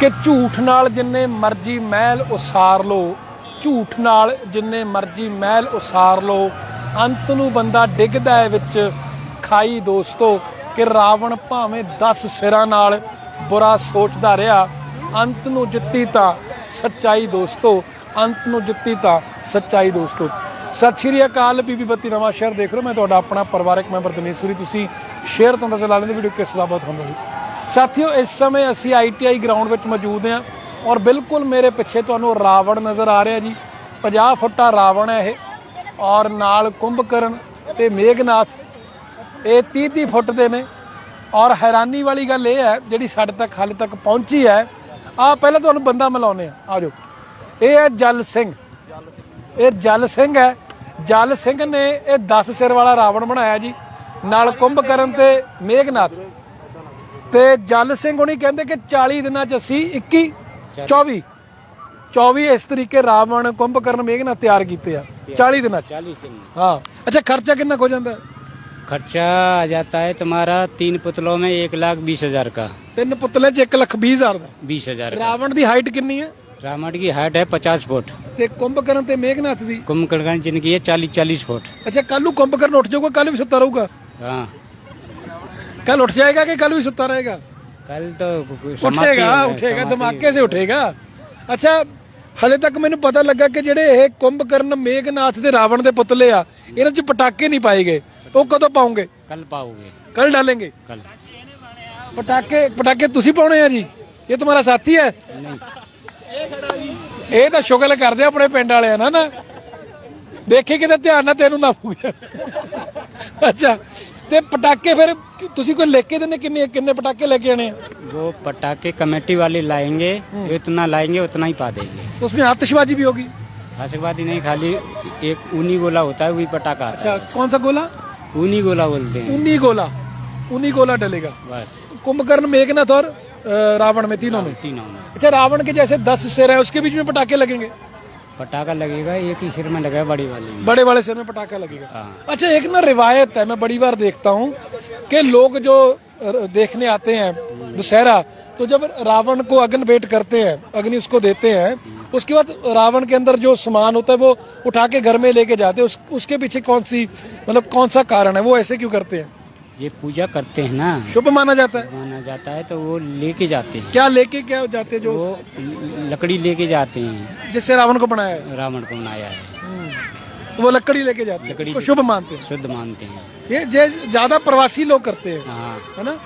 ਕਿ ਝੂਠ ਨਾਲ ਜਿੰਨੇ ਮਰਜ਼ੀ ਮਹਿਲ ਉਸਾਰ ਲੋ ਝੂਠ ਨਾਲ ਜਿੰਨੇ ਮਰਜ਼ੀ ਮਹਿਲ ਉਸਾਰ ਲੋ ਅੰਤ ਨੂੰ ਬੰਦਾ ਡਿੱਗਦਾ ਹੈ ਵਿੱਚ। ਖਾਈ ਦੋਸਤੋ, ਕਿ ਰਾਵਣ ਭਾਵੇਂ 10 ਸਿਰਾਂ ਨਾਲ ਬੁਰਾ ਸੋਚਦਾ ਰਿਹਾ, ਅੰਤ ਨੂੰ ਜਿੱਤੀ ਤਾਂ ਸੱਚਾਈ ਦੋਸਤੋ, ਅੰਤ ਨੂੰ ਜਿੱਤੀ ਤਾਂ ਸੱਚਾਈ ਦੋਸਤੋ। ਸਤਿ ਸ਼੍ਰੀ ਅਕਾਲ, ਬੀਬੀ ਬੱਤੀ ਨਵਾਂ ਸ਼ਹਿਰ ਦੇਖ ਰਹੇ ਮੈਂ ਤੁਹਾਡਾ ਆਪਣਾ ਪਰਿਵਾਰਕ ਮੈਂਬਰ ਦਿਨੇਸ਼ ਸੂਰੀ। ਤੁਸੀਂ ਸ਼ੇਅਰ ਤੋਂ ਨਜ਼ਰ ਲਾ ਲੈਂਦੇ ਵੀਡੀਓ ਕਿਸ ਦਾ ਬਹੁਤ ਹੁੰਦਾ ਜੀ ਸਾਥੀਓ, ਇਸ ਸਮੇਂ ਅਸੀਂ ਆਈਟੀਆਈ ਗਰਾਊਂਡ ਵਿੱਚ ਮੌਜੂਦ ਹਾਂ ਔਰ ਬਿਲਕੁਲ ਮੇਰੇ ਪਿੱਛੇ ਤੁਹਾਨੂੰ ਰਾਵਣ ਨਜ਼ਰ ਆ ਰਿਹਾ ਜੀ। 50 ਫੁੱਟਾ ਰਾਵਣ ਹੈ ਇਹ ਔਰ ਨਾਲ ਕੁੰਭਕਰਨ ਤੇ ਮੇਘਨਾਥ। ਇਹ 30 30 ਫੁੱਟ ਦੇ ਨੇ ਔਰ ਹੈਰਾਨੀ ਵਾਲੀ ਗੱਲ ਇਹ ਹੈ, ਜਿਹੜੀ ਸਾਡੇ ਤੱਕ ਹਾਲੇ ਤੱਕ ਪਹੁੰਚੀ ਹੈ। ਆ ਪਹਿਲਾਂ ਤੁਹਾਨੂੰ ਬੰਦਾ ਮਿਲਾਉਨੇ ਆ ਆਜੋ ਇਹ ਹੈ ਜਲ ਸਿੰਘ। ਇਹ ਜਲ ਸਿੰਘ ਹੈ। ਜਲ ਸਿੰਘ ਨੇ ਇਹ 10 ਸਿਰ ਵਾਲਾ ਰਾਵਣ ਬਣਾਇਆ ਜੀ। ਨਾਲ ਕੁੰਭਕਰਨ ਤੇ ਮੇਘਨਾਥ। ਤੇ ਜਲ ਸਿੰਘ ਹੁਣੀ ਕਹਿੰਦੇ ਕਿ 40 ਦਿਨਾਂ ਚ ਅਸੀਂ 21 24 24 ਇਸ ਤਰੀਕੇ ਰਾਵਣ ਕੁੰਭਕਰਨ ਮੇਘਨਾਥ ਤਿਆਰ ਕੀਤੇ ਆ 40 ਦਿਨਾਂ ਚ चालीस दिन ਹਾਂ ਅੱਛਾ ਖਰਚਾ ਕਿੰਨਾ ਕੁ ਹੋ ਜਾਂਦਾ खर्चा आ जाता है तुम्हारा तीन पुतलों में एक लाख बीस हजार का ਤਿੰਨ ਪੁਤਲੇ ਚ 1 ਲੱਖ 20 ਹਜ਼ਾਰ ਦਾ बीस हजार का ਰਾਵਣ ਦੀ ਹਾਈਟ ਕਿੰਨੀ ਹੈ रावण की हाइट है पचास फुट ਤੇ ਕੁੰਭਕਰਨ ਤੇ ਮੇਘਨਾਥ ਦੀ कुंभकर्ण जिनकी है चालीस चालीस फुट ਅੱਛਾ ਕੱਲ ਨੂੰ ਕੁੰਭਕਰਨ ਉੱਠ ਜਾਊਗਾ ਕੱਲ ਵੀ ਸੁੱਤਾ ਰਹੂਗਾ हाँ कल उठ जाएगा कि कल भी सुता रहेगा? ਕੱਲ ਤੋਂ ਉਠੇਗਾ ਉਠੇਗਾ ਧਮਾਕੇ ਸੇ ਉਠੇਗਾ ਅੱਛਾ ਹਲੇ ਤੱਕ ਮੈਨੂੰ ਪਤਾ ਲੱਗਾ ਕਿ ਜਿਹੜੇ ਇਹ ਕੁੰਭਕਰਨ ਮੇਘਨਾਥ ਦੇ ਰਾਵਣ ਦੇ ਪੁਤਲੇ ਆ ਇਹਨਾਂ 'ਚ ਪਟਾਕੇ ਨਹੀਂ ਪਾਏ ਗਏ ਉਹ ਕਦੋਂ ਪਾਉਂਗੇ ਕੱਲ ਪਾਓਗੇ ਕੱਲ ਡਾਲेंगे ਕੱਲ ਪਟਾਕੇ ਪਟਾਕੇ ਤੁਸੀਂ ਪਾਉਣੇ ਆ ਜੀ ਇਹ ਤੁਹਾਡਾ ਸਾਥੀ ਹੈ ਨਹੀਂ ਇਹ ਤਾਂ ਸ਼ੁਗਲ ਕਰਦੇ ਆਪਣੇ ਪਿੰਡ ਵਾਲਿਆਂ ਨਾਲ ਨਾ ਦੇਖੇ ਕਿਤੇ ਧਿਆਨ ਨਾਲ ਤੈਨੂੰ ਨਾ ਫੂਕੇ ਅੱਛਾ ਤੇ ਪਟਾਕੇ ਫਿਰ ਤੁਸੀਂ ਕੋਈ ਲੈ ਕੇ ਦਿੰਦੇ ਕਿੰਨੇ ਕਿੰਨੇ ਪਟਾਕੇ ਲੈ ਕੇ ਆਣੇ ਆ वो पटाखे कमेटी वाले लाएंगे जितना लाएंगे उतना ही पा देंगे उसमें आतिशबाजी भी होगी आशीर्वादी नहीं खाली एक ऊनी गोला होता है वही पटाखा आता अच्छा कौन सा गोला है ऊनी गोला बोलते हैं उन्नी गोला उन्नी गोला डलेगा बस कुंभकर्ण मेघनाथ और अ, रावण में तीनों में तीनों में अच्छा रावण के जैसे दस सिर है उसके बीच में पटाखे लगेंगे पटाखा लगेगा एक ही सिर में लगेगा बड़ी वाली। बड़े वाले सिर में पटाखा लगेगा। हाँ। अच्छा एक ना रिवायत है मैं बड़ी बार देखता हूँ कि लोग जो देखने आते हैं दशहरा तो जब रावण को अग्न भेंट करते हैं अग्नि उसको देते हैं उसके बाद रावण के अंदर जो सामान होता है वो उठा के घर में लेके जाते हैं। उस, उसके पीछे कौन सी मतलब कौन सा कारण है वो ऐसे क्यों करते हैं? ये पूजा करते हैं ना। शुभ माना जाता है। माना जाता है तो वो लेके जाते हैं। क्या लेके क्या जाते हैं जो वो लकड़ी लेके जाते हैं। जिससे रावण को बनाया है। रावण को बनाया है। हम्म। वो लकड़ी लेके जाते हैं लकड़ी शुभ मानते हैं। शुद्ध मानते हैं। ये जे ज़्यादा प्रवासी लोग करते हैं हाँ। है ना?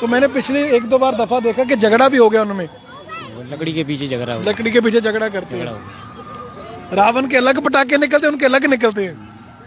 तो मैंने पिछले एक दो बार दफ़ा देखा कि झगड़ा भी हो गया उनमें। लकड़ी के पीछे झगड़ा लकड़ी के पीछे झगड़ा करते हैं। रावण के अलग पटाखे निकलते हैं उनके अलग निकलते हैं।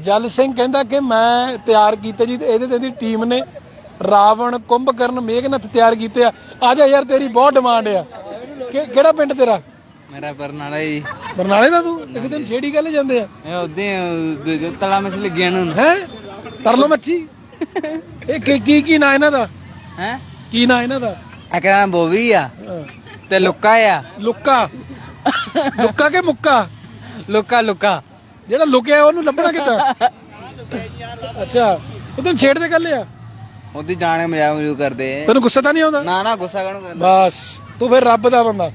ਜਲ ਸਿੰਘ ਕਹਿੰਦਾ ਕਿ ਮੈਂ ਤਿਆਰ ਕੀਤੇ ਜੀ ਤੇ ਇਹਦੇ ਤੇ ਦੀ ਟੀਮ ਨੇ ਰਾਵਣ ਕੁੰਭਕਰਨ ਮੇਘਨਾਥ ਤਿਆਰ ਕੀਤੇ ਆ। ਆ ਜਾ ਯਾਰ ਤੇਰੀ ਬਹੁਤ ਡਿਮਾਂਡ ਆ। ਕਿ- ਕਿਹੜਾ ਪਿੰਡ ਤੇਰਾ? ਮੇਰਾ ਬਰਨਾਲਾ ਜੀ। ਬਰਨਾਲੇ ਦਾ ਤੂੰ? ਇੱਕ ਦਿਨ ਛੇੜੀ ਗੱਲ ਜਾਂਦੇ ਆ। ਇਹ ਉਹਦੇ ਤਲਾ ਮਛਲੀ ਲੱਗਿਆ ਨੂੰ ਹੈ? ਤਰਲੋ ਮੱਛੀ? ਇਹ ਕੀ ਕੀ ਕੀ ਨਾਂ ਇਹਨਾਂ ਦਾ? ਹੈ? ਕੀ ਨਾਂ ਇਹਨਾਂ ਦਾ? ਆ ਕਹਿੰਦਾ ਬੋਵੀ ਆ। ਹਾਂ। ਤੇ ਲੁੱਕਾ ਆ। ਲੁੱਕਾ। ਲੁੱਕਾ ਕੇ ਮੁੱਕਾ? ਲੁੱਕਾ ਲੁੱਕਾ। ਜਿਹੜਾ ਲੁਕਿਆ ਉਹਨੂੰ ਲੱਭਣਾ ਕਿੱਦਾਂ? ਅੱਛਾ ਉਹ ਤੈਨੂੰ ਛੇੜਦੇ ਕੱਲੇ ਆ? ਉਹਦੀ ਜਾਣੇ ਮਜ਼ਾਕ ਮਜੂ ਕਰਦੇ ਤੈਨੂੰ ਗੁੱਸਾ ਤਾਂ ਨਹੀਂ ਆਉਂਦਾ? ਨਾ ਨਾ ਗੁੱਸਾ ਕਾਹਨੂੰ ਕਰਨਾ? ਬਸ ਤੂੰ ਫਿਰ ਰੱਬ ਦਾ ਬੰਦਾ।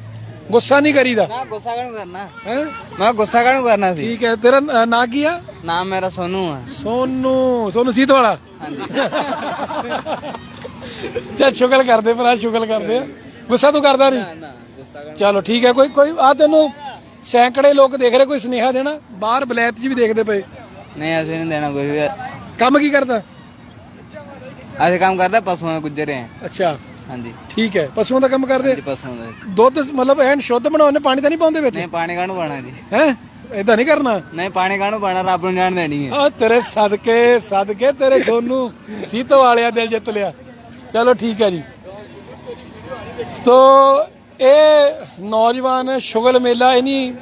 ਗੁੱਸਾ ਨਹੀਂ ਕਰੀਦਾ। ਨਾ ਗੁੱਸਾ ਕਾਹਨੂੰ ਕਰਨਾ? ਹੈ? ਮੈਂ ਗੁੱਸਾ ਕਾਹਨੂੰ ਕਰਨਾ ਸੀ? ਠੀਕ ਹੈ ਤੇਰਾ ਨ- ਨਾਂ ਕੀ ਆ? ਨਾਮ ਮੇਰਾ ਸੋਨੂ ਆ। ਸੋਨੂ ਸੋਨੂ ਸੀਤ ਵਾਲਾ? ਚੱਲ ਸ਼ੁਕਰ ਕਰਦੇ ਭਰਾ ਸ਼ੁਕਰ ਕਰਦੇ ਆ। ਗੁੱਸਾ ਤੂੰ ਕਰਦਾ ਨਹੀਂ? ਨਾ ਗੁੱਸਾ ਚਲੋ ਠੀਕ ਹੈ ਕੋਈ ਕੋਈ ਆ ਤੈਨੂੰ ਸੈਂਕੜੇ ਲੋਕ ਦੇਖ ਰਹੇ ਕੋਈ ਸੁਨੇਹਾ ਦੇਣਾ? ਬਾਹਰ ਬਲੈਤ 'ਚ ਵੀ ਦੇਖਦੇ ਪਏ। ਨਹੀਂ ਅਸੀਂ ਨਹੀਂ ਦੇਣਾ ਕੁਝ ਵੀ। ਕੰਮ ਕੀ ਕਰਦਾ? ਅਸੀਂ ਕੰਮ ਕਰਦਾ ਪਸ਼ੂਆਂ ਦਾ ਗੁੱਜਰ ਆ ਅੱਛਾ। ਹਾਂਜੀ। ਠੀਕ ਹੈ। ਪਸ਼ੂਆਂ ਦਾ ਕੰਮ ਕਰਦੇ? ਜੀ ਪਸ਼ੂਆਂ ਦਾ। ਦੁੱਧ ਮਤਲਬ ਐਨ ਸ਼ੁੱਧ ਬਣਾਉਣੇ ਪਾਣੀ ਤਾਂ ਨਹੀਂ ਪਾਉਂਦੇ ਵਿੱਚ? ਨਹੀਂ ਪਾਣੀ ਕਾਹਨੂੰ ਪਾਣਾ ਜੀ? ਹੈ? ਇਦਾਂ ਨਹੀਂ ਕਰਨਾ? ਨਹੀਂ ਪਾਣੀ ਕਾਹਨੂੰ ਪਾਣਾ ਰੱਬ ਨੂੰ ਜਾਣ ਦੇਣੀ ਹੈ। ਆ ਤੇਰੇ ਸਦਕੇ ਸਦਕੇ ਤੇਰੇ ਸੋਨੂ ਸੀਤੋ ਵਾਲਿਆ ਦਿਲ ਜਿੱਤ ਲਿਆ। ਚਲੋ ਠੀਕ ਹੈ ਜੀ। ਤੋ ਇਹ ਨੌਜਵਾਨ ਸ਼ੁਗਲ ਮੇਲਾ ਇਨੀ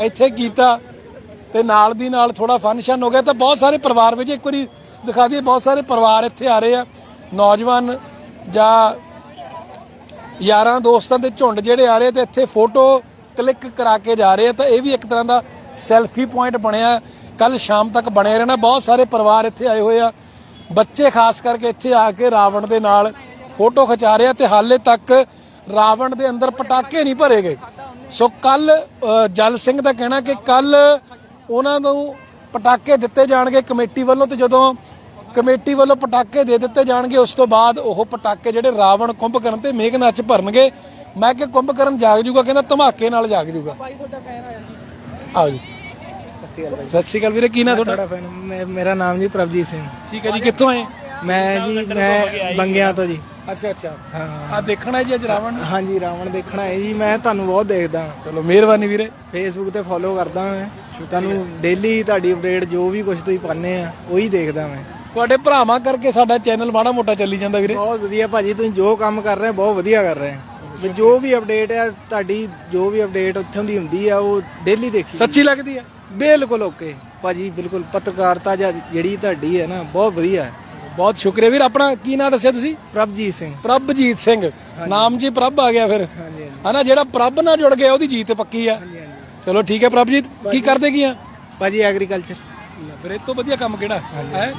ਇੱਥੇ ਕੀਤਾ ਤੇ ਨਾਲ ਦੀ ਨਾਲ ਥੋੜਾ ਫੰਕਸ਼ਨ ਹੋ ਗਿਆ ਤਾਂ ਬਹੁਤ ਸਾਰੇ ਪਰਿਵਾਰ ਵਿੱਚ ਇੱਕ ਵਾਰੀ ਦਿਖਾ ਦਈਏ, ਬਹੁਤ ਸਾਰੇ ਪਰਿਵਾਰ ਇੱਥੇ ਆ ਰਹੇ ਆ। ਨੌਜਵਾਨ ਜਾਂ ਯਾਰਾਂ ਦੋਸਤਾਂ ਦੇ ਝੁੰਡ ਜਿਹੜੇ ਆ ਰਹੇ ਤੇ ਇੱਥੇ ਫੋਟੋ ਕਲਿੱਕ ਕਰਾ ਕੇ ਜਾ ਰਹੇ ਆ ਤਾਂ ਇਹ ਵੀ ਇੱਕ ਤਰ੍ਹਾਂ ਦਾ ਸੈਲਫੀ ਪੁਆਇੰਟ ਬਣਿਆ। ਕੱਲ ਸ਼ਾਮ ਤੱਕ ਬਣੇ ਰਹਿਣਾ। ਬਹੁਤ ਸਾਰੇ ਪਰਿਵਾਰ ਇੱਥੇ ਆਏ ਹੋਏ ਆ। ਬੱਚੇ ਖਾਸ ਕਰਕੇ ਇੱਥੇ ਆ ਕੇ ਰਾਵਣ ਦੇ ਨਾਲ ਫੋਟੋ ਖਿਚਾ ਰਹੇ ਆ ਤੇ ਹਾਲੇ ਤੱਕ ਰਾਵਣ ਦੇ ਅੰਦਰ ਪਟਾਕੇ ਨਹੀਂ ਭਰੇ ਗਏ। ਸੋ ਕੱਲ ਜਲ ਸਿੰਘ ਦਾ ਕਹਿਣਾ ਕਿ ਕੱਲ ਉਹਨਾਂ ਨੂੰ ਪਟਾਕੇ ਦਿੱਤੇ ਜਾਣਗੇ ਕਮੇਟੀ ਵੱਲੋਂ ਤੇ ਜਦੋਂ ਕਮੇਟੀ ਵੱਲੋਂ ਪਟਾਕੇ ਦੇ ਦਿੱਤੇ ਜਾਣਗੇ ਉਸ ਤੋਂ ਬਾਅਦ ਉਹ ਪਟਾਕੇ ਜਿਹੜੇ ਰਾਵਣ ਕੁੰਭਕਰਨ ਤੇ ਮੇਘਨਾਥ ਚ ਭਰਨਗੇ। ਮੈਂ ਕਿ ਕੁੰਭਕਰਨ ਜਾਗ ਜੂਗਾ ਕਹਿੰਦਾ ਧਮਾਕੇ ਨਾਲ ਜਾਗ ਜੂਗਾ। ਭਾਈ ਤੁਹਾਡਾ ਕਹਿਣਾ ਆਓ ਜੀ ਸਤਿ ਸ਼੍ਰੀ ਅਕਾਲ ਵੀਰੇ ਕੀ ਨਾਂ ਤੁਹਾਡਾ? ਮੇਰਾ ਨਾਮ ਜੀ ਪ੍ਰਭਜੀਤ ਸਿੰਘ। ਠੀਕ ਹੈ ਜੀ ਕਿੱਥੋਂ ਆਏ? ਮੈਂ ਜੀ ਮੈਂ ਬੰਗਿਆਂ ਤੋਂ ਜੀ। ਅੱਛਾ ਅੱਛਾ। ਹਾਂ। ਆ ਦੇਖਣਾ ਹੈ ਜੀ ਅੱਜ ਰਾਵਣ? ਹਾਂਜੀ ਰਾਵਣ ਦੇਖਣਾ ਹੈ ਜੀ ਮੈਂ ਤੁਹਾਨੂੰ ਬਹੁਤ ਦੇਖਦਾ ਚਲੋ ਮਿਹਰਬਾਨੀ ਵੀਰੇ। ਫੇਸਬੁੱਕ ਤੇ ਫੋਲੋ ਕਰਦਾ ਮੈਂ। ਤੁਹਾਨੂੰ ਡੇਲੀ ਤੁਹਾਡੀ ਅਪਡੇਟ ਜੋ ਵੀ ਕੁਝ ਤੁਸੀਂ ਪਾਉਂਦੇ ਆ ਉਹੀ ਦੇਖਦਾ ਮੈਂ। ਤੁਹਾਡੇ ਭਰਾਵਾਂ ਕਰਕੇ ਸਾਡਾ ਚੈਨਲ ਮਾੜਾ ਮੋਟਾ ਚੱਲੀ ਜਾਂਦਾ ਵੀਰੇ। ਬਹੁਤ ਵਧੀਆ ਭਾਜੀ ਤੁਸੀਂ ਜੋ ਕੰਮ ਕਰ ਰਹੇ ਹੋ ਬਹੁਤ ਵਧੀਆ ਕਰ ਰਹੇ ਹੋ। ਵੀ ਜੋ ਵੀ ਅਪਡੇਟ ਹੈ ਤੁਹਾਡੀ ਜੋ ਵੀ ਅਪਡੇਟ ਉੱਥੋਂ ਦੀ ਹੁੰਦੀ ਆ ਉਹ ਡੇਲੀ ਦੇਖੀ ਸੱਚੀ ਲੱਗਦੀ ਹੈ ਬਿਲਕੁਲ ਓਕੇ ਭਾਜੀ ਬਿਲਕੁਲ ਪੱਤਰਕਾਰਤਾ ਜਾਂ ਜਿਹੜੀ ਤੁਹਾਡੀ ਹੈ ਨਾ ਬਹੁਤ ਵਧੀਆ ਹੈ। ਬਹੁਤ ਸ਼ੁਕਰੀਆ ਵੀਰ ਆਪਣਾ ਕੀ ਨਾਂ ਦੱਸਿਆ ਤੁਸੀਂ? ਪ੍ਰਭਜੀਤ ਸਿੰਘ। ਪ੍ਰਭਜੀਤ ਸਿੰਘ। ਨਾਮ ਜੀ ਪ੍ਰਭ ਆ ਗਿਆ ਫਿਰ। ਹਾਂਜੀ ਹਾਂਜੀ। ਹਨਾ ਜਿਹੜਾ ਪ੍ਰਭ ਨਾਲ ਜੁੜ ਗਿਆ ਉਹਦੀ ਜੀਤ ਪੱਕੀ ਆ। ਹਾਂਜੀ ਹਾਂਜੀ। ਚਲੋ ਠੀਕ ਹੈ ਪ੍ਰਭਜੀਤ ਕੀ ਕਰਦੇ ਕੀ ਆ? ਭਾਜੀ ਐਗਰੀਕਲਚਰ ਫਿਰ ਇਹ ਤੋਂ ਵਧੀਆ ਕੰਮ ਕਿਹੜਾ? ਹੈ?